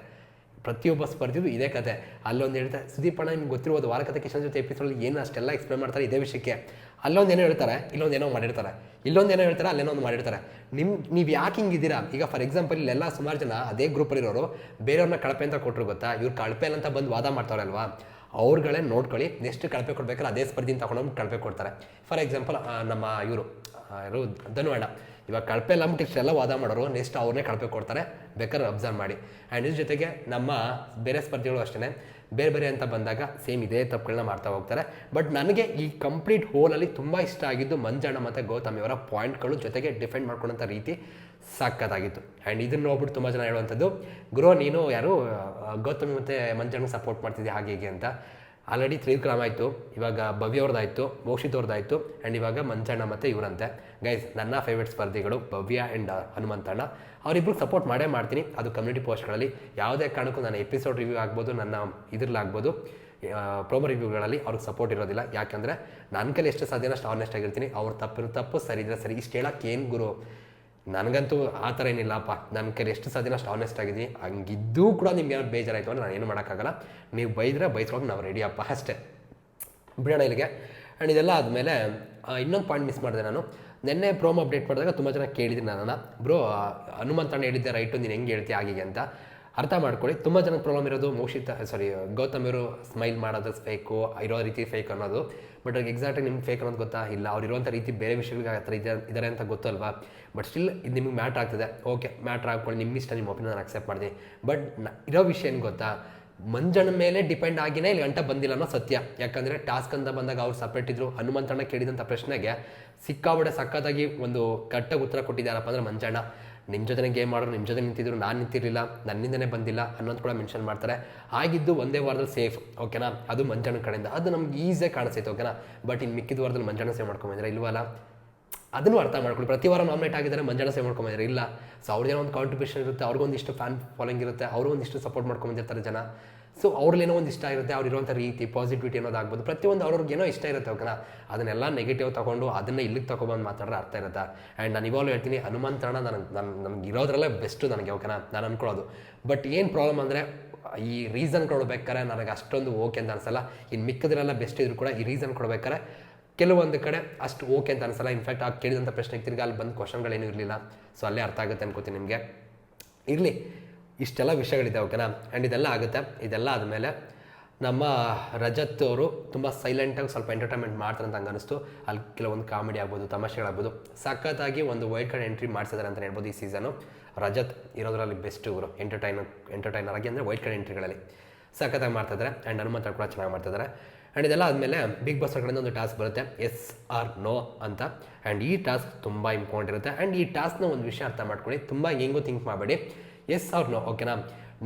Speaker 1: ಪ್ರತಿಯೊಬ್ಬ ಸ್ಪರ್ಧಿದು ಇದೇ ಕತೆ. ಅಲ್ಲೊಂದು ಹೇಳ್ತಾರೆ, ಸುದೀಪ್ ಅಣ್ಣ ನಿಮ್ಗೆ ಗೊತ್ತಿರ್ಬೋದು ವಾರಕತೆ ಕಿಶನ್ ಜೊತೆ ಎಪಿಸೋಡ್ ಏನು ಅಷ್ಟೆಲ್ಲ ಎಕ್ಸ್ಪ್ಲೇನ್ ಮಾಡ್ತಾರೆ ಇದೇ ವಿಷಯಕ್ಕೆ. ಅಲ್ಲೊಂದು ಏನೋ ಹೇಳ್ತಾರೆ, ಇಲ್ಲೊಂದು ಏನೋ ಮಾಡಿರ್ತಾರೆ. ಇಲ್ಲೊಂದು ಏನೋ ಹೇಳ್ತಾರೆ, ಅಲ್ಲೇನೋ ಒಂದು ಮಾಡಿರ್ತಾರೆ. ನಿಮ್ಮ ನೀವು ಯಾಕೆ ಹಿಂಗಿದ್ದೀರಾ ಈಗ ಫಾರ್ ಎಕ್ಸಾಂಪಲ್ ಇಲ್ಲೆಲ್ಲ ಸುಮಾರು ಜನ ಅದೇ ಗ್ರೂಪಲ್ಲಿರೋರು ಬೇರೆಯವ್ರನ್ನ ಕಳಪೆ ಅಂತ ಕೊಟ್ಟರು ಗೊತ್ತಾ? ಇವ್ರು ಕಳಪೆ ಅಂತ ಬಂದು ವಾದ ಮಾಡ್ತಾರಲ್ವಾ ಅವ್ರುಗಳೇ ನೋಡ್ಕೊಳ್ಳಿ ನೆಕ್ಸ್ಟ್ ಕಳಪೆ ಕೊಡ್ಬೇಕಾದ್ರೆ ಅದೇ ಸ್ಪರ್ಧಿನ ತಗೊಂಡೋಗಿ ಕಳಪೆ ಕೊಡ್ತಾರೆ. ಫಾರ್ ಎಕ್ಸಾಂಪಲ್ ನಮ್ಮ ಇವರು ಯಾರು ಧನು ಅಣ್ಣ ಇವಾಗ ಕಳಪೆ ಎಲ್ಲ ಅಂದ್ಬಿಟ್ಟು ಇಷ್ಟೆಲ್ಲ ವಾದ ಮಾಡೋರು ನೆಕ್ಸ್ಟ್ ಅವ್ರನ್ನೇ ಕಳಪೆ ಕೊಡ್ತಾರೆ. ಬೇಕಾದ್ರೆ ಅಬ್ಸರ್ವ್ ಮಾಡಿ. ಆ್ಯಂಡ್ ಇದ್ರ ಜೊತೆಗೆ ನಮ್ಮ ಬೇರೆ ಸ್ಪರ್ಧಿಗಳು ಅಷ್ಟೇ ಬೇರೆ ಬೇರೆ ಅಂತ ಬಂದಾಗ ಸೇಮ್ ಇದೇ ತಪ್ಪುಗಳನ್ನ ಮಾಡ್ತಾ ಹೋಗ್ತಾರೆ. ಬಟ್ ನನಗೆ ಈ ಕಂಪ್ಲೀಟ್ ಹೋಲಲ್ಲಿ ತುಂಬ ಇಷ್ಟ ಆಗಿದ್ದು ಮಂಜಣ್ಣ ಮತ್ತು ಗೌತಮ್ ಇವರ ಪಾಯಿಂಟ್ಗಳು ಜೊತೆಗೆ ಡಿಫೆಂಡ್ ಮಾಡ್ಕೊಳ್ಳೋಂಥ ರೀತಿ ಸಾಕತ್ತಾಗಿತ್ತು ಆ್ಯಂಡ್ ಇದನ್ನು ನೋಡ್ಬಿಟ್ಟು ತುಂಬ ಜನ ಹೇಳುವಂಥದ್ದು ಗುರು, ನೀನು ಯಾರು, ಗೌತಮ್ ಮತ್ತು ಮಂಜಣ್ಣ ಸಪೋರ್ಟ್ ಮಾಡ್ತಿದ್ದೆ ಹಾಗೆ ಹೀಗೆ ಅಂತ? ಆಲ್ರೆಡಿ ತ್ರಿವಿಕ್ರಮ್ ಆಯಿತು, ಇವಾಗ ಭವ್ಯ ಅವ್ರದ್ದಾಯಿತು, ಮೋಕ್ಷಿತ್ ಅವ್ರದ್ದಾಯಿತು ಆ್ಯಂಡ್ ಇವಾಗ ಮಂಜಣ್ಣ ಮತ್ತು ಇವರಂತೆ. ಗೈಸ್ ನನ್ನ ಫೇವ್ರೆಟ್ ಸ್ಪರ್ಧಿಗಳು ಭವ್ಯ ಆ್ಯಂಡ್ ಹನುಮಂತಣ್ಣ. ಅವರಿಬ್ರು ಸಪೋರ್ಟ್ ಮಾಡೇ ಮಾಡ್ತೀನಿ. ಅದು ಕಮ್ಯುನಿಟಿ ಪೋಸ್ಟ್ಗಳಲ್ಲಿ ಯಾವುದೇ ಕಾರಣಕ್ಕೂ ನನ್ನ ಎಪಿಸೋಡ್ ರಿವ್ಯೂ ಆಗ್ಬೋದು, ನನ್ನ ಇದ್ರಲ್ಲಾಗ್ಬೋದು ಪ್ರೋಮೋ ರಿವ್ಯೂಗಳಲ್ಲಿ ಅವ್ರಿಗೆ ಸಪೋರ್ಟ್ ಇರೋದಿಲ್ಲ. ಯಾಕೆಂದರೆ ನನ್ನ ಕೈಲಿ ಎಷ್ಟು ಸಾಧ್ಯನಷ್ಟು ಆನೆಸ್ಟ್ ಆಗಿರ್ತೀನಿ. ಅವ್ರ ತಪ್ಪಿರೋ ತಪ್ಪು ಸರಿ ಇದ್ರೆ ಸರಿ. ಇಷ್ಟು ಹೇಳೋಕ್ಕೆ ಏನು ಗುರು? ನನಗಂತೂ ಆ ಥರ ಏನಿಲ್ಲಪ್ಪ ನನ್ನ ಕೈಲಿ ಎಷ್ಟು ಸದಿನ ಅಷ್ಟು ಆನೆಸ್ಟ್ ಹಂಗಿದ್ದೂ ಕೂಡ ನಿಮ್ಗೆ ಏನಾದ್ರು ಬೇಜಾರಾಯಿತು ಅಂದರೆ ನಾನು ಏನು ಮಾಡೋಕ್ಕಾಗಲ್ಲ. ನೀವು ಬೈದರೆ ಬೈಸ್ಕೊಂಡು ನಾವು ರೆಡಿ ಅಪ್ಪ ಅಷ್ಟೇ. ಬಿಡೋಣ ಇಲ್ಲಿಗೆ. ಆ್ಯಂಡ್ ಇದೆಲ್ಲ ಆದಮೇಲೆ ಇನ್ನೊಂದು ಪಾಯಿಂಟ್ ಮಿಸ್ ಮಾಡಿದೆ ನಾನು. ನಿನ್ನೆ ಪ್ರೋಮ್ ಅಪ್ಡೇಟ್ ಮಾಡಿದಾಗ ತುಂಬ ಜನ ಕೇಳಿದ್ದೀನಿ ನಾನು ಬ್ರೋ ಹನುಮಂತಣ್ಣ ಹೇಳಿದ್ದೆ ರೈಟು ನೀನು ಹೆಂಗೆ ಹೇಳ್ತೀಯ ಆಗಿಗೆ ಅಂತ. ಅರ್ಥ ಮಾಡ್ಕೊಳ್ಳಿ. ತುಂಬ ಜನಕ್ಕೆ ಪ್ರಾಬ್ಲಮ್ ಇರೋದು ಮೋಕ್ಷಿತ ಸಾರಿ ಗೌತಮ್ ಇರೋ ಸ್ಮೈಲ್ ಮಾಡೋದು ಫೇಕು ಇರೋ ರೀತಿ ಫೇಕ್ ಅನ್ನೋದು. ಬಟ್ ಎಕ್ಸಾಕ್ಟಾಗಿ ನಿಮ್ಗೆ ಫೇಕ್ ಅನ್ನೋದು ಗೊತ್ತಾ? ಇಲ್ಲ, ಅವ್ರು ಇರುವಂಥ ರೀತಿ ಬೇರೆ ವಿಷಯಗಳಿಗೆ ಆ ಥರ ಇದೆ ಇದ್ದಾರೆ ಅಂತ ಗೊತ್ತಲ್ವಾ? ಬಟ್ ಸ್ಟಿಲ್ ಇದು ನಿಮ್ಗೆ ಮ್ಯಾಟ್ರ್ ಆಗ್ತದೆ. ಓಕೆ ಮ್ಯಾಟ್ರ್ ಆಗ್ಕೊಳ್ಳಿ. ನಿಮ್ಮ ಇಷ್ಟ, ನಿಮ್ಮ ಒಪಿನಿಯನ್ ಅಕ್ಸೆಪ್ಟ್ ಮಾಡಿದೆ ಬಟ್ ಇರೋ ವಿಷಯ ಏನು ಗೊತ್ತಾ? ಮಂಜಣ್ಣ ಮೇಲೆ ಡಿಪೆಂಡ್ ಆಗಿನೇ ಇಲ್ಲಿ ಗಂಟ ಬಂದಿಲ್ಲ ಅನ್ನೋ ಸತ್ಯ. ಯಾಕಂದರೆ ಟಾಸ್ಕ್ ಅಂತ ಬಂದಾಗ ಅವ್ರು ಸಪ್ರೇಟ್ ಇದ್ರು. ಹನುಮಂತಣ್ಣ ಕೇಳಿದಂಥ ಪ್ರಶ್ನೆಗೆ ಸಿಕ್ಕಾಬಡೆ ಸಖತ್ತಾಗಿ ಒಂದು ಕಟ್ಟ ಉತ್ತರ ಕೊಟ್ಟಿದ್ದಾರಪ್ಪ ಅಂದರೆ ಮಂಜಣ್ಣ. ನಿಮ್ಮ ಜೊತೆ ಗೇಮ್ ಮಾಡೋರು ನಿಮ್ಮ ಜೊತೆ ನಿಂತಿದ್ರು, ನಾನು ನಿಂತಿರಲಿಲ್ಲ, ನನ್ನಿಂದನೇ ಬಂದಿಲ್ಲ ಅನ್ನೋದು ಕೂಡ ಮೆನ್ಷನ್ ಮಾಡ್ತಾರೆ. ಆಗಿದ್ದು ಒಂದೇ ವಾರದಲ್ಲಿ ಸೇಫ್ ಓಕೆನಾ ಅದು ಮಂಜಣ್ಣ ಕಡೆಯಿಂದ. ಅದು ನಮ್ಗೆ ಈಸಿಯಾಗಿ ಕಾಣಿಸ್ತೈತೆ ಓಕೆನಾ ಬಟ್ ಇನ್ನು ಮಿಕ್ಕಿದ ವಾರದಲ್ಲಿ ಮಂಜಣ್ಣ ಸೇವ್ ಮಾಡ್ಕೊಂಬಂದ್ರೆ ಇಲ್ವಲ್ಲ? ಅದನ್ನು ಅರ್ಥ ಮಾಡ್ಕೊಳ್ಳಿ. ಪ್ರತಿ ವಾರ ನಾಮಿನೇಟ್ ಆಗಿದ್ದಾರೆ ಮಂಜಣ್ಣ ಸೇವ್ ಮಾಡ್ಕೊಂಬಂದಿದ್ದಾರೆ. ಇಲ್ಲ. ಸೊ ಅವ್ರದ್ದೇನೋ ಒಂದು ಕಾಂಟ್ರಿಬ್ಯೂಷನ್ ಇರುತ್ತೆ ಅವ್ರಿಗೊಂದಿಷ್ಟು ಫ್ಯಾನ್ ಫಾಲೋಯಿಂಗ್ ಇರುತ್ತೆ, ಅವರು ಸಪೋರ್ಟ್ ಮಾಡ್ಕೊಂಬಂದಿರ್ತಾರೆ ಜನ. ಸೊ ಅವ್ರಲ್ಲೇನೋ ಒಂದು ಇಷ್ಟ ಇರುತ್ತೆ, ಅವ್ರು ಇರುವಂಥ ರೀತಿ ಪಾಸಿಟಿವಿಟಿ ಅನ್ನೋದಾಗ್ಬೋದು ಪ್ರತಿಯೊಂದು ಅವ್ರಿಗೆ ಏನೋ ಇಷ್ಟ ಇರುತ್ತೆ, ಓಕೆನಾ? ಅದನ್ನೆಲ್ಲ ನೆಗೆಟಿವ್ ತೊಗೊಂಡು ಅದನ್ನ ಇಲ್ಲಿಗೆ ತೊಗೊಬಂದು ಮಾತಾಡಿದ್ರೆ ಅರ್ಥ ಇರುತ್ತೆ. ಆ್ಯಂಡ್ ನಾನು ಇವಾಗಲೂ ಹೇಳ್ತೀನಿ ಹನುಮಂತಣ್ಣ ನನಗೆ ನನ್ನ ನನಗೆ ಇರೋದ್ರಲ್ಲೇ ಬೆಸ್ಟು ನನಗೆ, ಓಕೆನಾ? ನಾನು ಅಂದ್ಕೊಳ್ಳೋದು ಬಟ್ ಏನು ಪ್ರಾಬ್ಲಮ್ ಅಂದರೆ, ಈ ರೀಸನ್ ಕೊಡ್ಬೇಕಾರೆ ನನಗೆ ಅಷ್ಟೊಂದು ಓಕೆ ಅಂತ ಅನ್ಸಲ್ಲ. ಇನ್ನು ಮಿಕ್ಕದ್ರೆಲ್ಲ ಬೆಸ್ಟ್ ಇದ್ರು ಕೂಡ ಈ ರೀಸನ್ ಕೊಡ್ಬೇಕಾರೆ ಕೆಲವೊಂದು ಕಡೆ ಅಷ್ಟು ಓಕೆ ಅಂತ ಅನಿಸಲ್ಲ. ಇನ್ಫ್ಯಾಕ್ಟ್ ಆ ಕೇಳಿದಂಥ ಪ್ರಶ್ನೆಗೆ ತಿರ್ಗಿ ಅಲ್ಲಿ ಬಂದ ಕ್ವಶನ್ಗಳೇನೂ ಇರಲಿಲ್ಲ. ಸೊ ಅಲ್ಲೇ ಅರ್ಥ ಆಗುತ್ತೆ ಅನ್ಕೋತೀನಿ ನಿಮಗೆ. ಇರಲಿ, ಇಷ್ಟೆಲ್ಲ ವಿಷಯಗಳಿದೆ ಓಕೆನಾ ಆ್ಯಂಡ್ ಇದೆಲ್ಲ ಆಗುತ್ತೆ. ಇದೆಲ್ಲ ಆದಮೇಲೆ ನಮ್ಮ ರಜತ್ ಅವರು ತುಂಬ ಸೈಲೆಂಟಾಗಿ ಸ್ವಲ್ಪ ಎಂಟರ್ಟೈನ್ಮೆಂಟ್ ಮಾಡ್ತಾರೆ ಅಂತ ಹಂಗೆ ಅನಿಸ್ತು ಅಲ್ಲಿ ಕೆಲವೊಂದು ಕಾಮಿಡಿ ಆಗ್ಬೋದು ತಮಾಷೆಗಳಾಗ್ಬೋದು ಸಖತ್ತಾಗಿ ಒಂದು ವೈಟ್ ಕಾರ್ಡ್ ಎಂಟ್ರಿ ಮಾಡ್ಸಿದ್ದಾರೆ ಅಂತ ಹೇಳ್ಬೋದು ಈ ಸೀಸನು ರಜತ್ ಇರೋದ್ರಲ್ಲಿ ಬೆಸ್ಟ್ ಇವರು ಎಂಟರ್ಟೈನರ್ ಎಂಟರ್ಟೈನರ್ ಆಗಿ ಅಂದರೆ ವೈಟ್ ಕಾರ್ಡ್ ಎಂಟ್ರಿಗಳಲ್ಲಿ ಸಖತ್ತಾಗಿ ಮಾಡ್ತಿದ್ದಾರೆ ಆ್ಯಂಡ್ ಹನುಮಂತ ಕೂಡ ಚೆನ್ನಾಗಿ ಮಾಡ್ತಿದ್ದಾರೆ ಆ್ಯಂಡ್ ಇದೆಲ್ಲ ಆದಮೇಲೆ ಬಿಗ್ ಬಾಸ್ ಕಡೆಯಿಂದ ಒಂದು ಟಾಸ್ಕ್ ಬರುತ್ತೆ. ಎಸ್ ಆರ್ ನೋ ಅಂತ. ಆ್ಯಂಡ್ ಈ ಟಾಸ್ಕ್ ತುಂಬ ಇಂಪಾರ್ಟೆಂಟ್ ಇರುತ್ತೆ. ಆ್ಯಂಡ್ ಈ ಟಾಸ್ಕ್ನ ಒಂದು ವಿಷಯ ಅರ್ಥ ಮಾಡ್ಕೊಳ್ಳಿ. ತುಂಬ ಹೆಂಗೂ ಥಿಂಕ್ ಮಾಡಬೇಡಿ. Yes or no? ಓಕೆನಾ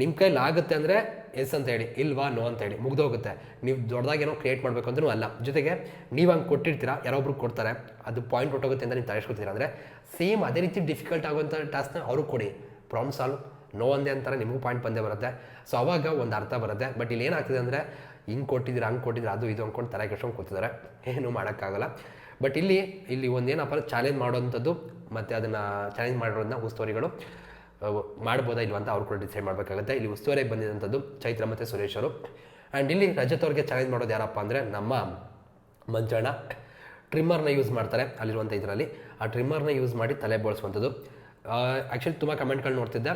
Speaker 1: ನಿಮ್ಮ ಕೈಲಿ ಆಗುತ್ತೆ ಅಂದರೆ ಎಸ್ ಅಂತ ಹೇಳಿ, ಇಲ್ವಾ ನೋ ಅಂತ ಹೇಳಿ ಮುಗ್ದೋಗುತ್ತೆ. ನೀವು ದೊಡ್ಡದಾಗೇನೋ ಕ್ರಿಯೇಟ್ ಮಾಡಬೇಕು ಅಂದ್ರೂ ಅಲ್ಲ. ಜೊತೆಗೆ ನೀವು ಹಂಗೆ ಕೊಟ್ಟಿರ್ತೀರಾ? ಯಾರೊಬ್ರು ಕೊಡ್ತಾರೆ. ಅದು ಪಾಯಿಂಟ್ ಹೊಟ್ಟೋಗುತ್ತೆ ಅಂತ ನೀವು ತಯಾರಿಸ್ಕೊಳ್ತೀರಾ ಅಂದರೆ ಸೇಮ್ ಅದೇ ರೀತಿ ಡಿಫಿಕಲ್ಟ್ ಆಗುವಂಥ ಟಾಸ್ಕ್ನ ಅವರು ಕೊಡಿ. ಪ್ರಾಬ್ಲಮ್ ಸಾಲ್ವ್ ನೋ ಅಂದೆ ಅಂತಾರೆ, ನಿಮಗೂ ಪಾಯಿಂಟ್ ಬಂದೇ ಬರುತ್ತೆ. ಸೊ ಅವಾಗ ಒಂದು ಅರ್ಥ ಬರುತ್ತೆ. ಬಟ್ ಇಲ್ಲಿ ಏನಾಗ್ತದೆ ಅಂದರೆ ಹಿಂಗೆ ಕೊಟ್ಟಿದ್ರೆ ಹಂಗೆ ಕೊಟ್ಟಿದ್ರೆ ಅದು ಇದು ಅಂದ್ಕೊಂಡು ತಲೆ ಕೆಡ್ಸ್ಕೊಂಡು ಕೂತಿದ್ದಾರೆ. ಏನೂ ಮಾಡೋಕ್ಕಾಗಲ್ಲ. ಬಟ್ ಇಲ್ಲಿ ಇಲ್ಲಿ ಒಂದೇನಪ್ಪ ಚಾಲೆಂಜ್ ಮಾಡೋವಂಥದ್ದು ಮತ್ತು ಅದನ್ನು ಚಾಲೆಂಜ್ ಮಾಡಿರೋದನ್ನ ಉಸ್ತುವಾರಿಗಳು ಮಾಡ್ಬೋದಾ ಇಲ್ವ ಅಂತ ಅವ್ರು ಕೂಡ ಡಿಸೈಡ್ ಮಾಡಬೇಕಾಗುತ್ತೆ. ಇಲ್ಲಿ ಉಸ್ತುವಾರಿ ಬಂದಿದ್ದಂಥದ್ದು ಚೈತ್ರ ಮತ್ತು ಸುರೇಶ್ ಅವರು. ಆ್ಯಂಡ್ ಇಲ್ಲಿ ರಜತ್ ಅವ್ರಿಗೆ ಚಾಲೆಂಜ್ ಮಾಡೋದು ಯಾರಪ್ಪ ಅಂದರೆ ನಮ್ಮ ಮಂಜಣ್ಣ ಟ್ರಿಮ್ಮರ್ನ ಯೂಸ್ ಮಾಡ್ತಾರೆ ಅಲ್ಲಿರುವಂಥ ಇದರಲ್ಲಿ. ಆ ಟ್ರಿಮ್ಮರ್ನ ಯೂಸ್ ಮಾಡಿ ತಲೆ ಬೋಳಿಸುವಂಥದ್ದು. ಆ್ಯಕ್ಚುಲಿ ತುಂಬ ಕಮೆಂಟ್ಗಳು ನೋಡ್ತಿದ್ದೆ.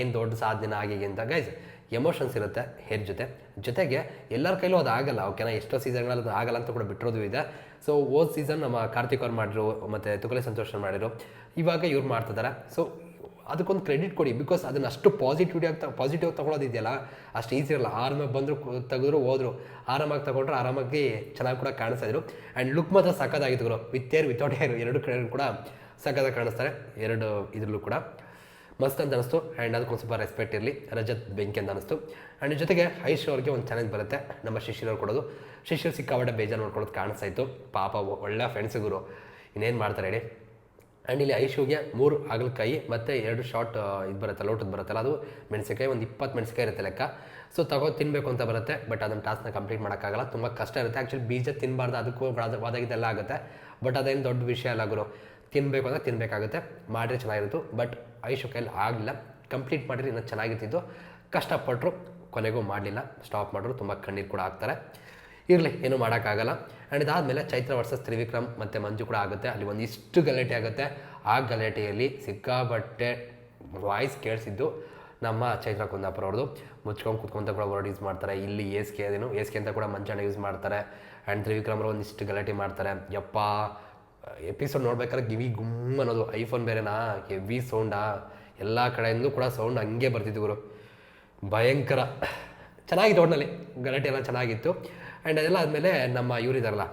Speaker 1: ಏನು ದೊಡ್ಡ ಸಾಧನೆ ಆಗಿ ಅಂತ. ಗೈಸ್ ಎಮೋಷನ್ಸ್ ಇರುತ್ತೆ ಹೇರ್ ಜೊತೆ. ಜೊತೆಗೆ ಎಲ್ಲರ ಕೈಲೂ ಅದು ಆಗಲ್ಲ, ಓಕೆನಾ? ಎಷ್ಟೋ ಸೀಸನ್ಗಳಲ್ಲಿ ಅದು ಆಗಲ್ಲ ಅಂತ ಕೂಡ ಬಿಟ್ಟಿರೋದು ಇದೆ. ಸೊ ಓದ್ ಸೀಸನ್ ನಮ್ಮ ಕಾರ್ತಿಕ್ ಅವ್ರು ಮಾಡಿದ್ರು ಮತ್ತು ತುಕಲೆ ಸಂತೋಷ್ ಮಾಡಿರು, ಇವಾಗ ಇವ್ರು ಮಾಡ್ತಿದ್ದಾರೆ. ಸೊ ಅದಕ್ಕೊಂದು ಕ್ರೆಡಿಟ್ ಕೊಡಿ ಬಿಕಾಸ್ ಅದನ್ನು ಅಷ್ಟು ಪಾಸಿಟಿವಿಟಿ ಆಗಿ ಪಾಸಿಟಿವ್ ತೊಗೊಳೋದಿದೆಯಲ್ಲ, ಅಷ್ಟು ಈಸಿ ಇರಲ್ಲ. ಆರಾಮಾಗಿ ಬಂದರು ತೆಗೆದ್ರು ಹೋದರು. ಆರಾಮಾಗಿ ತೊಗೊಂಡ್ರು ಆರಾಮಾಗಿ ಚೆನ್ನಾಗಿ ಕೂಡ ಕಾಣಿಸ್ತಾಯಿದ್ರು ಆ್ಯಂಡ್ ಲುಕ್ ಮಾತ್ರ ಸಕ್ಕದಾಗಿತ್ತು ವಿತ್ ಏರ್ ವಿತೌಟ್ ಏರ್ ಎರಡು ಕಡೆ ಕೂಡ ಸಕ್ಕದಾಗಿ ಕಾಣಿಸ್ತಾರೆ. ಎರಡು ಇದರಲ್ಲೂ ಕೂಡ. ಮಸ್ತ್ ಅಂತ ಅನಿಸ್ತು. ಆ್ಯಂಡ್ ಅದಕ್ಕೊಂದು ಸ್ವಲ್ಪ ರೆಸ್ಪೆಕ್ಟ್ ಇರಲಿ. ರಜತ್ ಬೆಂಕಿ ಅಂತ ಅನಿಸ್ತು. ಆ್ಯಂಡ್ ಜೊತೆಗೆ ಐಶ್ ಅವ್ರಿಗೆ ಒಂದು ಚಾಲೆಂಜ್ ಬರುತ್ತೆ. ನಮ್ಮ ಶಿಷ್ಯರವ್ರು ಕೊಡೋದು. ಶಿಷ್ಯರು ಸಿಕ್ಕಾಪಟ್ಟೆ ಬೇಜಾರು ನೋಡ್ಕೊಳೋದು ಕಾಣಿಸ್ತಾಯಿತ್ತು ಪಾಪ ಒಳ್ಳೆ ಫ್ರೆಂಡ್ಸ್ ಗುರು. ಇನ್ನೇನು ಮಾಡ್ತಾರೆ ಹೇಳಿ. ಆ್ಯಂಡ್ ಇಲ್ಲಿ ಐಶುಗೆ ಮೂರು ಹಾಗಲಕಾಯಿ ಮತ್ತು ಎರಡು ಶಾರ್ಟ್ ಇದು ಬರುತ್ತೆ ಲೋಟದ್ದು ಬರುತ್ತಲ್ಲ, ಅದು ಮೆಣಸಿನಕಾಯಿ, ಒಂದು ಇಪ್ಪತ್ತು ಮೆಣಸಿನಕಾಯಿ ಇರುತ್ತೆ ಲೆಕ್ಕ. ಸೊ ತಗೋ ತಿನ್ನಬೇಕು ಅಂತ ಬರುತ್ತೆ ಬಟ್ ಅದನ್ನು ಟಾಸ್ಕ್ನ ಕಂಪ್ಲೀಟ್ ಮಾಡೋಕ್ಕಾಗಲ್ಲ. ತುಂಬ ಕಷ್ಟ ಇರುತ್ತೆ. ಆ್ಯಕ್ಚುಲಿ ಬೀಜ ತಿನ್ನಬಾರ್ದು ಅದಕ್ಕೂ ವಾದ ವಾದಾಗಿದ್ದೆಲ್ಲ ಆಗುತ್ತೆ. ಬಟ್ ಅದೇನು ದೊಡ್ಡ ವಿಷಯ ಅಲ್ಲ ಗುರು. ತಿನ್ನಬೇಕು ಅಂದರೆ ತಿನ್ನಬೇಕಾಗುತ್ತೆ ಮಾಡಿದ್ರೆ ಚೆನ್ನಾಗಿರುತ್ತೆ. ಬಟ್ ಐಶು ಕೈಲಿ ಆಗಲಿಲ್ಲ. ಕಂಪ್ಲೀಟ್ ಮಾಡಿದ್ರೆ ಇನ್ನೂ ಚೆನ್ನಾಗಿರ್ತಿತ್ತು. ಕಷ್ಟಪಟ್ಟರು ಕೊನೆಗೂ ಮಾಡಲಿಲ್ಲ. ಸ್ಟಾಪ್ ಮಾಡಿದ್ರು. ತುಂಬ ಕಣ್ಣೀರು ಕೂಡ ಆಗ್ತಾರೆ ಇರಲಿ, ಏನೂ ಮಾಡೋಕ್ಕಾಗಲ್ಲ. ಆ್ಯಂಡ್ ಇದಾದಮೇಲೆ ಚೈತ್ರ ವರ್ಸಸ್ ತ್ರಿವಿಕ್ರಮ್ ಮತ್ತು ಮಂಜು ಕೂಡ ಆಗುತ್ತೆ. ಅಲ್ಲಿ ಒಂದಿಷ್ಟು ಗಲಾಟೆ ಆಗುತ್ತೆ. ಆ ಗಲಾಟೆಯಲ್ಲಿ ಸಿಕ್ಕಾಬಟ್ಟೆ ವಾಯ್ಸ್ ಕೇಳಿಸಿದ್ದು ನಮ್ಮ ಚೈತ್ರ ಕುಂದಾಪುರ ಅವ್ರದ್ದು. ಮುಚ್ಕೊಂಡು ಕುತ್ಕೊಂತ ಕೂಡ ವರ್ಡ್ ಯೂಸ್ ಮಾಡ್ತಾರೆ. ಇಲ್ಲಿ ಎಸ್ ಕೆ ಅದೇನು? ಎಸ್ ಕೆ ಅಂತ ಕೂಡ ಮಂಚಣ್ಣ ಯೂಸ್ ಮಾಡ್ತಾರೆ. ಆ್ಯಂಡ್ ತ್ರಿವಿಕ್ರಮ್ರು ಒಂದಿಷ್ಟು ಗಲಾಟೆ ಮಾಡ್ತಾರೆ. ಯಪ್ಪ ಎಪಿಸೋಡ್ ನೋಡ್ಬೇಕಾದ್ರೆ ಗಿವಿ ಗುಮ್ ಅನ್ನೋದು. ಐಫೋನ್ ಬೇರೆನಾ? ಹೆವಿ ಸೌಂಡಾ ಎಲ್ಲ ಕಡೆಯಿಂದಲೂ ಕೂಡ ಸೌಂಡ್ ಹಂಗೆ ಗುರು. ಭಯಂಕರ. ಚೆನ್ನಾಗಿತ್ತು ಒಟ್ಟಿನಲ್ಲಿ ಗಲಾಟೆ ಎಲ್ಲ ಚೆನ್ನಾಗಿತ್ತು. ಆ್ಯಂಡ್ ಅದೆಲ್ಲ ಆದಮೇಲೆ ನಮ್ಮ ಇವರಿದಾರಲ್ಲ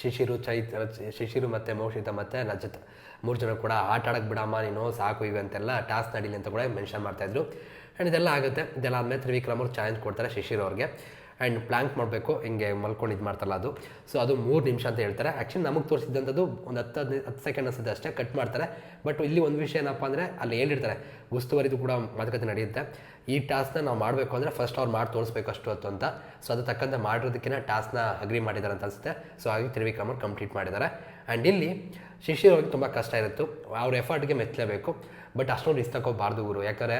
Speaker 1: ಶಿಶಿರು, ಚೈತ್ರ, ಶಿಶಿರು ಮತ್ತು ಮೌಷಿತ ಮತ್ತು ರಜತ್. ಮೂರು ಜನ ಕೂಡ ಆಟ ಆಡಕ್ಕೆ ಬಿಡಮ್ಮ ನೀನು, ಸಾಕು ಈಗ ಅಂತೆಲ್ಲ ಟಾಸ್ಕ್ ನಡೀಲಿ ಅಂತ ಕೂಡ ಮೆನ್ಷನ್ ಮಾಡ್ತಾಯಿದ್ರು ಆ್ಯಂಡ್ ಇದೆಲ್ಲ ಆಗುತ್ತೆ. ಇದೆಲ್ಲ ಆದಮೇಲೆ ತ್ರಿವಿಕ್ರಮ್ ಅವ್ರು ಚಾಲೆಂಜ್ ಕೊಡ್ತಾರೆ ಶಿಶಿರ್ ಅವ್ರಿಗೆ. ಆ್ಯಂಡ್ ಪ್ಲ್ಯಾಂಕ್ ಮಾಡಬೇಕು, ಹಿಂಗೆ ಮಲ್ಕೊಂಡು ಇದು ಮಾಡ್ತಾರಲ್ಲ ಅದು. ಸೊ ಅದು ಮೂರು ನಿಮಿಷ ಅಂತ ಹೇಳ್ತಾರೆ. ಆ್ಯಕ್ಚುಲಿ ನಮಗೆ ತೋರಿಸಿದಂಥದ್ದು ಒಂದು ಹತ್ತು ಹದಿನೈದು, ಹತ್ತು ಸೆಕೆಂಡ್ ಅನ್ಸುತ್ತೆ ಅಷ್ಟೇ ಕಟ್ ಮಾಡ್ತಾರೆ. ಬಟ್ ಇಲ್ಲಿ ಒಂದು ವಿಷಯ ಏನಪ್ಪ ಅಂದರೆ, ಅಲ್ಲಿ ಹೇಳಿರ್ತಾರೆ, ಉಸ್ತುವಾರಿದು ಕೂಡ ಮಾತುಕತೆ ನಡೆಯುತ್ತೆ. ಈ ಟಾಸ್ಕ್ನ ನಾವು ಮಾಡಬೇಕು ಅಂದರೆ ಫಸ್ಟ್ ಅವ್ರು ಮಾಡಿ ತೋರಿಸ್ಬೇಕು ಅಷ್ಟು ಹೊತ್ತು ಅಂತ. ಸೊ ಅದು ತಕ್ಕಂತೆ ಮಾಡಿರೋದಕ್ಕಿಂತ ಟಾಸ್ಕ್ನ ಅಗ್ರಿ ಮಾಡಿದ್ದಾರೆ ಅಂತ ಅನಿಸುತ್ತೆ. ಸೊ ಹಾಗೆ ತ್ರಿವಿಕ್ರಮ್ ಅವ್ರು ಕಂಪ್ಲೀಟ್ ಮಾಡಿದ್ದಾರೆ ಆ್ಯಂಡ್ ಇಲ್ಲಿ ಶಿಶಿರ್ ಅವ್ರಿಗೆ ತುಂಬ ಕಷ್ಟ ಇರುತ್ತೆ. ಅವ್ರ ಎಫರ್ಟ್ಗೆ ಮೆಚ್ಚಲೇಬೇಕು. ಬಟ್ ಅಷ್ಟೊಂದು ರಿಸ್ಕ್ ತಗೋಬಾರ್ದು ಗುರು. ಯಾಕಂದರೆ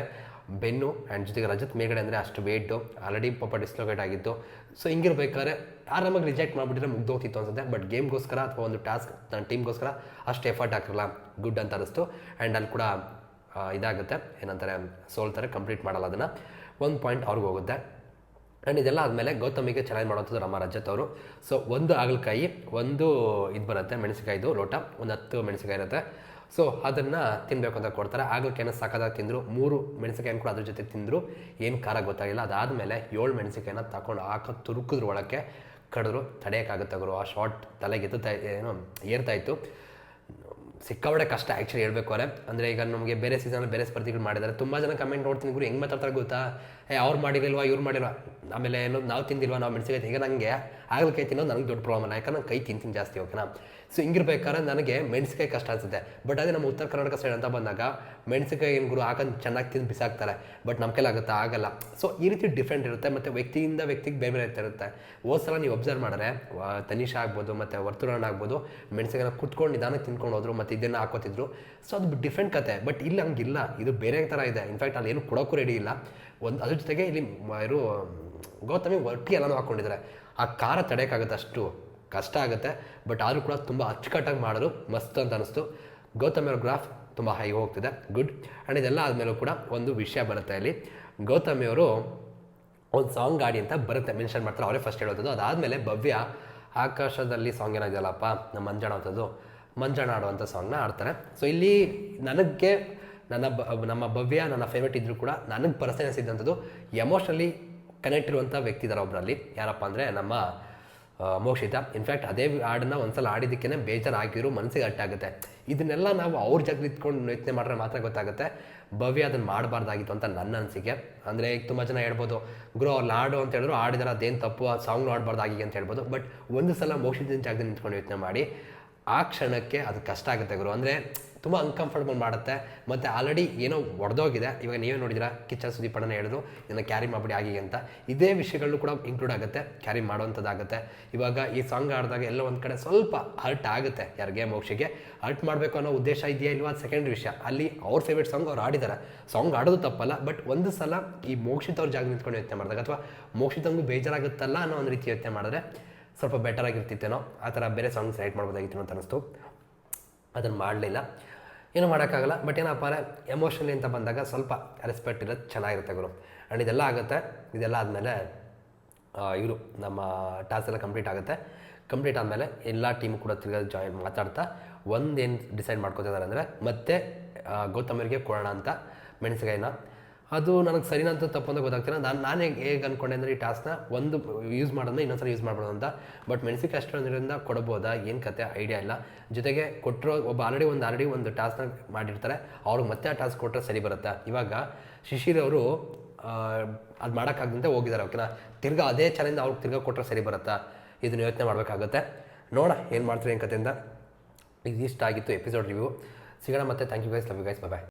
Speaker 1: ಬೆನ್ನು ಆ್ಯಂಡ್ ಜೊತೆಗೆ ರಜತ್ ಮೇಲ್ಗಡೆ ಅಂದರೆ ಅಷ್ಟು ವೇಟು ಆಲ್ರೆಡಿ ಪಾಪ ಡಿಸ್ಲೊಕೇಟ್ ಆಗಿತ್ತು. ಸೊ ಹಿಂಗಿರ್ಬೇಕಾದ್ರೆ ಆರಾಮಾಗಿ ರಿಜೆಕ್ಟ್ ಮಾಡಿಬಿಟ್ರೆ ಮುಗ್ದೋಗ್ತಿತ್ತು ಅನ್ಸುತ್ತೆ. ಬಟ್ ಗೇಮ್ಗೋಸ್ಕರ ಅಥವಾ ಒಂದು ಟಾಸ್ಕ್ ನನ್ನ ಟೀಮ್ಗೋಸ್ಕರ ಅಷ್ಟು ಎಫರ್ಟ್ ಹಾಕಿರಲ್ಲ. ಗುಡ್ ಅಂತ ಅನಿಸ್ತು. ಆ್ಯಂಡ್ ಅಲ್ಲಿ ಕೂಡ ಇದಾಗುತ್ತೆ. ಏನಂತಾರೆ ಸೋಲ್ತಾರೆ ಕಂಪ್ಲೀಟ್ ಮಾಡಲ್ಲ ಅದನ್ನು. ಒಂದು ಪಾಯಿಂಟ್ ಅವ್ರಿಗೆ ಹೋಗುತ್ತೆ. ಆ್ಯಂಡ್ ಇದೆಲ್ಲ ಆದಮೇಲೆ ಗೌತಮಿಗೆ ಚಾಲೆಂಜ್ ಮಾಡುವಂಥದ್ದು ರಮ ರಜತ್ ಅವರು. ಸೊ ಒಂದು ಹಾಗಲಕಾಯಿ, ಒಂದು ಇದು ಬರುತ್ತೆ ಮೆಣಸಿಕಾಯ್ದು ಲೋಟ. ಒಂದು ಹತ್ತು ಮೆಣಸಿಕಾಯಿ ಇರುತ್ತೆ. ಸೊ ಅದನ್ನು ತಿನ್ನಬೇಕು ಅಂತ ಕೊಡ್ತಾರೆ. ಹಾಗಲಕಾಯಿನ ಸಾಕಾದಾಗ ತಿಂದರು. ಮೂರು ಮೆಣಸಿಕಾಯಿನ ಕೂಡ ಅದ್ರ ಜೊತೆ ತಿಂದರು. ಏನು ಖಾರ ಗೊತ್ತಾಗಿಲ್ಲ ಅದಾದಮೇಲೆ ಏಳು ಮೆಣಸಿಕಾಯಿನ ತಗೊಂಡು ಹಾಕೋ ತುರುಕಿದ್ರು ಒಳಕ್ಕೆ ಕಡಿದ್ರು. ತಡೆಯೋಕ್ಕಾಗುತ್ತೆ ಗುರು. ಆ ಶಾರ್ಟ್ ತಲೆಗೆ ಎದ್ದು ಏನು, ಏರ್ತಾ ಇತ್ತು. ಸಿಕ್ಕಾಬಡೆ ಕಷ್ಟ ಆ್ಯಕ್ಚುಲಿ ಹೇಳಬೇಕು ಅವರೇ. ಅಂದರೆ ಈಗ ನಮಗೆ ಬೇರೆ ಸೀಸನಲ್ಲಿ ಬೇರೆ ಸ್ಪರ್ಧಿಗಳು ಮಾಡಿದ್ದಾರೆ ತುಂಬ ಜನ ಕಮೆಂಟ್ ನೋಡ್ತೀನಿ ಗುರು. ಹೆಂಗೆ ಮಾತಾಡ್ತಾರೆ ಗೊತ್ತಾ? ಏ, ಅವ್ರು ಮಾಡಿರಲ್ವಾ ಇವ್ರು ಮಾಡಿಲ್ವಾ? ಆಮೇಲೆ ಏನು ನಾವು ತಿಂದಿಲ್ವಾ? ನಾವು ಮೆಣಸಿಕಾಯಿ ಈಗ ನನಗೆ ಹಾಗಲಕಾಯಿ ತಿನ್ನೋದು ನನಗೆ ದೊಡ್ಡ ಪ್ರಾಬ್ಲಮ್ ಯಾಕಂದ್ರೆ ನಾನು ಕೈ ತಿಂತೀನಿ ಜಾಸ್ತಿ ಓಕೆನಾ ಸೊ ಹಿಂಗಿರ್ಬೇಕಾದ್ರೆ ನನಗೆ ಮೆಣಸಿಕಾಯಿ ಕಷ್ಟ ಅನಿಸುತ್ತೆ. ಬಟ್ ಅದೇ ನಮ್ಮ ಉತ್ತರ ಕರ್ನಾಟಕ ಸೈಡ್ ಅಂತ ಬಂದಾಗ ಮೆಣಸಿಕಾಯಿ ಏನು ಗುರು ಹಾಕೊಂಡು ಚೆನ್ನಾಗಿ ತಿಂದು ಬಿಸಾಕ್ತಾರೆ. ಬಟ್ ನಮ್ಮ ಕೈಲಾಗುತ್ತೆ ಆಗಲ್ಲ. ಸೊ ಈ ರೀತಿ ಡಿಫ್ರೆಂಟ್ ಇರುತ್ತೆ. ಮತ್ತು ವ್ಯಕ್ತಿಯಿಂದ ವ್ಯಕ್ತಿಗೆ ಬೇರೆ ಬೇರೆ ಇರುತ್ತೆ. ಹೋದ ಸಲ ನೀವು ಅಬ್ಸರ್ವ್ ಮಾಡಿದ್ರೆ ತನಿಷಾ ಆಗ್ಬೋದು, ಮತ್ತು ವರ್ತುರಣ ಆಗ್ಬೋದು ಮೆಣಸಿನ ಕುತ್ಕೊಂಡು ನಿಧಾನಕ್ಕೆ ತಿನ್ಕೊಂಡು ಹೋದ್ರು, ಮತ್ತು ಇದನ್ನು ಹಾಕೋತಿದ್ರು. ಸೊ ಅದು ಡಿಫ್ರೆಂಟ್ ಕತೆ. ಬಟ್ ಇಲ್ಲಿ, ಹಂಗಿಲ್ಲ. ಇದು ಬೇರೆ ಥರ ಇದೆ. ಇನ್ಫ್ಯಾಕ್ಟ್ ಅಲ್ಲಿ ಏನು ಕೊಡೋಕ್ಕೂ ರೆಡಿ ಇಲ್ಲ. ಒಂದು, ಅದ್ರ ಜೊತೆಗೆ ಇಲ್ಲಿ ಇವರು, ಗೌತಮಿ ಒಟ್ಟಿಗೆ ಎಲ್ಲನೂ ಹಾಕ್ಕೊಂಡಿದ್ದಾರೆ ಆ ಖಾರ ತಡೆಯೋಕ್ಕಾಗುತ್ತೆ ಅಷ್ಟು ಕಷ್ಟ ಆಗುತ್ತೆ ಬಟ್ ಆದರೂ ಕೂಡ ತುಂಬ ಅಚ್ಚುಕಟ್ಟಾಗಿ ಮಾಡಲು ಮಸ್ತ್ ಅಂತ ಅನಿಸ್ತು. ಗೌತಮ್ ಅವ್ರ ಗ್ರಾಫ್ ತುಂಬ ಹೈ ಹೋಗ್ತಿದೆ ಗುಡ್ ಆ್ಯಂಡ್ ಇದೆಲ್ಲ ಆದಮೇಲೂ ಕೂಡ ಒಂದು ವಿಷಯ ಬರುತ್ತೆ ಇಲ್ಲಿ. ಗೌತಮಿ ಅವರು ಒಂದು ಸಾಂಗ್ ಆಡಿ ಅಂತ ಬರುತ್ತೆ ಮೆನ್ಷನ್ ಮಾಡ್ತಾರೆ, ಅವರೇ ಫಸ್ಟ್ ಹೇಳೋದು ಅದಾದಮೇಲೆ ಭವ್ಯ ಆಕಾಶದಲ್ಲಿ ಸಾಂಗ್ ಏನಾಗಿದೆಯಲ್ಲಪ್ಪ, ನಮ್ಮ ಮಂಜಾಣ ಅಂಥದ್ದು ಮಂಜಾಣ ಆಡುವಂಥ ಸಾಂಗ್ನ ಆಡ್ತಾರೆ. ಸೊ ಇಲ್ಲಿ ನನಗೆ ನನ್ನ ಬ, ನಮ್ಮ ಭವ್ಯ, ನನ್ನ ಫೇವ್ರೇಟ್ ಇದ್ದರೂ ಕೂಡ ನನಗೆ ಪರ್ಸನ್ ಇದ್ದಂಥದ್ದು ಎಮೋಷ್ನಲಿ ಕನೆಕ್ಟ್ ಇರುವಂಥ ವ್ಯಕ್ತಿ ಇದ್ದಾರೆ ಒಬ್ಬರಲ್ಲಿ ಯಾರಪ್ಪ ಅಂದರೆ ನಮ್ಮ ಮೋಕ್ಷಿತ. ಇನ್ಫ್ಯಾಕ್ಟ್ ಅದೇ ಹಾಡನ್ನ ಒಂದ್ಸಲ ಆಡಿದ್ದಕ್ಕೇ ಬೇಜಾರಾಗಿರೋ ಮನಸ್ಸಿಗೆ ಅಟ್ಟಾಗುತ್ತೆ. ಇದನ್ನೆಲ್ಲ ನಾವು ಅವ್ರ ಜಾಗ ಇದ್ಕೊಂಡು ಯೋಚನೆ ಮಾಡಿದ್ರೆ ಮಾತ್ರ ಗೊತ್ತಾಗುತ್ತೆ. ಭವ್ಯ ಅದನ್ನು ಮಾಡಬಾರ್ದಾಗಿತ್ತು ಅಂತ ನನ್ನ ಅನಿಸಿಕೆ. ಅಂದರೆ ಈಗ ತುಂಬ ಜನ ಹೇಳ್ಬೋದು, ಗುರು ಅವ್ರು ಹಾಡು ಅಂತ ಹೇಳಿದ್ರು ಆಡಿದ್ರೆ ಅದೇನು ತಪ್ಪು, ಆ ಸಾಂಗ್ ಆಡಬಾರ್ದಾಗಿ ಅಂತ ಹೇಳ್ಬೋದು. ಬಟ್ ಒಂದು ಸಲ ಮೋಕ್ಷಿತನ ಜಾಗದಲ್ಲಿ ನಿಂತ್ಕೊಂಡು ಯೋಚನೆ ಮಾಡಿ, ಆ ಕ್ಷಣಕ್ಕೆ ಅದು ಕಷ್ಟ ಆಗುತ್ತೆ ಗುರು. ಅಂದರೆ ತುಂಬ ಅನ್ಕಂಫರ್ಟಬಲ್ ಮಾಡುತ್ತೆ. ಮತ್ತು ಆಲ್ರೆಡಿ ಏನೋ ಒಡೆದೋಗಿದೆ. ಇವಾಗ ನೀವೇ ನೋಡಿದಿರಾ ಕಿಚ್ಚ ಸುದೀಪಣ್ಣನ ಹೇಳಿದ್ರು ಇದನ್ನು ಕ್ಯಾರಿ ಮಾಡಿಬಿಡಿ ಆಗಿ ಅಂತ. ಇದೇ ವಿಷಯಗಳು ಕೂಡ ಇನ್ಕ್ಲೂಡ್ ಆಗುತ್ತೆ ಕ್ಯಾರಿ ಮಾಡುವಂಥದ್ದಾಗುತ್ತೆ. ಇವಾಗ ಈ ಸಾಂಗ್ ಆಡಿದಾಗ ಎಲ್ಲ ಒಂದು ಕಡೆ ಸ್ವಲ್ಪ ಹರ್ಟ್ ಆಗುತ್ತೆ ಯಾರಿಗೆ ಮೋಕ್ಷಿಗೆ. ಹರ್ಟ್ ಮಾಡಬೇಕು ಅನ್ನೋ ಉದ್ದೇಶ ಇದೆಯಾ ಇಲ್ವಾ? ಸೆಕೆಂಡ್ ವಿಷಯ. ಅಲ್ಲಿ ಅವ್ರ ಫೇವ್ರೇಟ್ ಸಾಂಗ್ ಅವ್ರು ಆಡಿದ್ದಾರೆ ಸಾಂಗ್ ಆಡೋದು ತಪ್ಪಲ್ಲ ಬಟ್ ಒಂದು ಸಲ ಈ ಮೋಕ್ಷಿತ ಅವ್ರ ಜಾಗ ನಿಂತ್ಕೊಂಡು ಯೋಚನೆ ಮಾಡಿದಾಗ ಅಥವಾ ಮೋಕ್ಷಿತಂಗೂ ಬೇಜಾರಾಗುತ್ತಲ್ಲ ಅನ್ನೋ ಒಂದು ರೀತಿ ಯೋಚನೆ ಮಾಡಿದ್ರೆ ಸ್ವಲ್ಪ ಬೆಟರ್ ಆಗಿರ್ತಿತ್ತೇನೋ. ಆ ಥರ ಬೇರೆ ಸಾಂಗ್ಸ್ ರೈಟ್ ಮಾಡ್ಬೋದಾಗಿತ್ತು ಅಂತ ಅನಿಸ್ತು ಅದನ್ನು ಮಾಡಲಿಲ್ಲ. ಏನೂ ಮಾಡೋಕ್ಕಾಗಲ್ಲ ಬಟ್ ಏನಪ್ಪ ಅಂದರೆ ಎಮೋಷನಲಿ ಅಂತ ಬಂದಾಗ ಸ್ವಲ್ಪ ರೆಸ್ಪೆಕ್ಟ್ ಇರೋದು ಚೆನ್ನಾಗಿರುತ್ತೆ ಗುರು. ಆ್ಯಂಡ್ ಇದೆಲ್ಲ ಆಗುತ್ತೆ, ಇದೆಲ್ಲ ಆದಮೇಲೆ ಇವರು ನಮ್ಮ ಟಾಸ್ ಎಲ್ಲ ಕಂಪ್ಲೀಟ್ ಆಗುತ್ತೆ. ಕಂಪ್ಲೀಟ್ ಆದಮೇಲೆ ಎಲ್ಲ ಟೀಮ್ ಕೂಡ ತಿರ್ಗಾ ಜಾಯಿನ್ ಮಾತಾಡ್ತಾ ಒಂದೇನು ಡಿಸೈಡ್ ಮಾಡ್ಕೋತಿದ್ದಾರೆ ಅಂದರೆ ಮತ್ತೆ ಗೌತಮರಿಗೆ ಕೊಡೋಣ ಅಂತ ಮೆಣಸಿನಕಾಯಿನ ಅದು ನನಗೆ ಸರಿನಾ ಅಂತ ತಪ್ಪು ಅಂತ ಗೊತ್ತಾಗ್ತಿಲ್ಲ. ನಾನು ನಾನು ಹೇಗೆ ಹೇಗೆ ಅಂದ್ಕೊಂಡೆ ಅಂದರೆ ಈ ಟಾಸ್ಕ್ನ ಒಂದು ಯೂಸ್ ಮಾಡೋದನ್ನ ಇನ್ನೊಂದ್ಸಲ ಯೂಸ್ ಮಾಡ್ಬೋದು ಅಂತ. ಬಟ್ ಮೆಣಸಿನಕಾಯಿ ಅಷ್ಟೊಂದರಿಂದ ಕೊಡ್ಬೋದಾ? ಏನು ಕತೆ? ಐಡಿಯಾ ಇಲ್ಲ. ಜೊತೆಗೆ ಕೊಟ್ಟಿರೋ ಒಬ್ಬ ಆಲ್ರೆಡಿ ಒಂದು ಆಲ್ರೆಡಿ ಒಂದು ಟಾಸ್ಕ್ನ ಮಾಡಿರ್ತಾರೆ. ಅವ್ರಿಗೆ ಮತ್ತೆ ಆ ಟಾಸ್ಕ್ ಕೊಟ್ಟರೆ ಸರಿ ಬರುತ್ತೆ? ಇವಾಗ ಶಿಶಿರ್ ಅವರು ಅದು ಮಾಡೋಕ್ಕಾಗದಂತೆ ಹೋಗಿದ್ದಾರೆ ಓಕೆನಾ ತಿರ್ಗಾ ಅದೇ ಚಾಲೆಂಜ್ ಅವ್ರಿಗೆ ತಿರ್ಗಾ ಕೊಟ್ಟರೆ ಸರಿ ಬರುತ್ತಾ? ಇದನ್ನು ಯೋಚನೆ ಮಾಡಬೇಕಾಗುತ್ತೆ. ನೋಡ ಏನು ಮಾಡ್ತಾರೆ ಏನು ಕತೆಯಿಂದ ಇದು ಇಷ್ಟ ಆಗಿತ್ತು ಎಪಿಸೋಡ್ ರಿವ್ಯೂ ಸಿಗೋಣ ಮತ್ತೆ. Thank you guys love you guys bye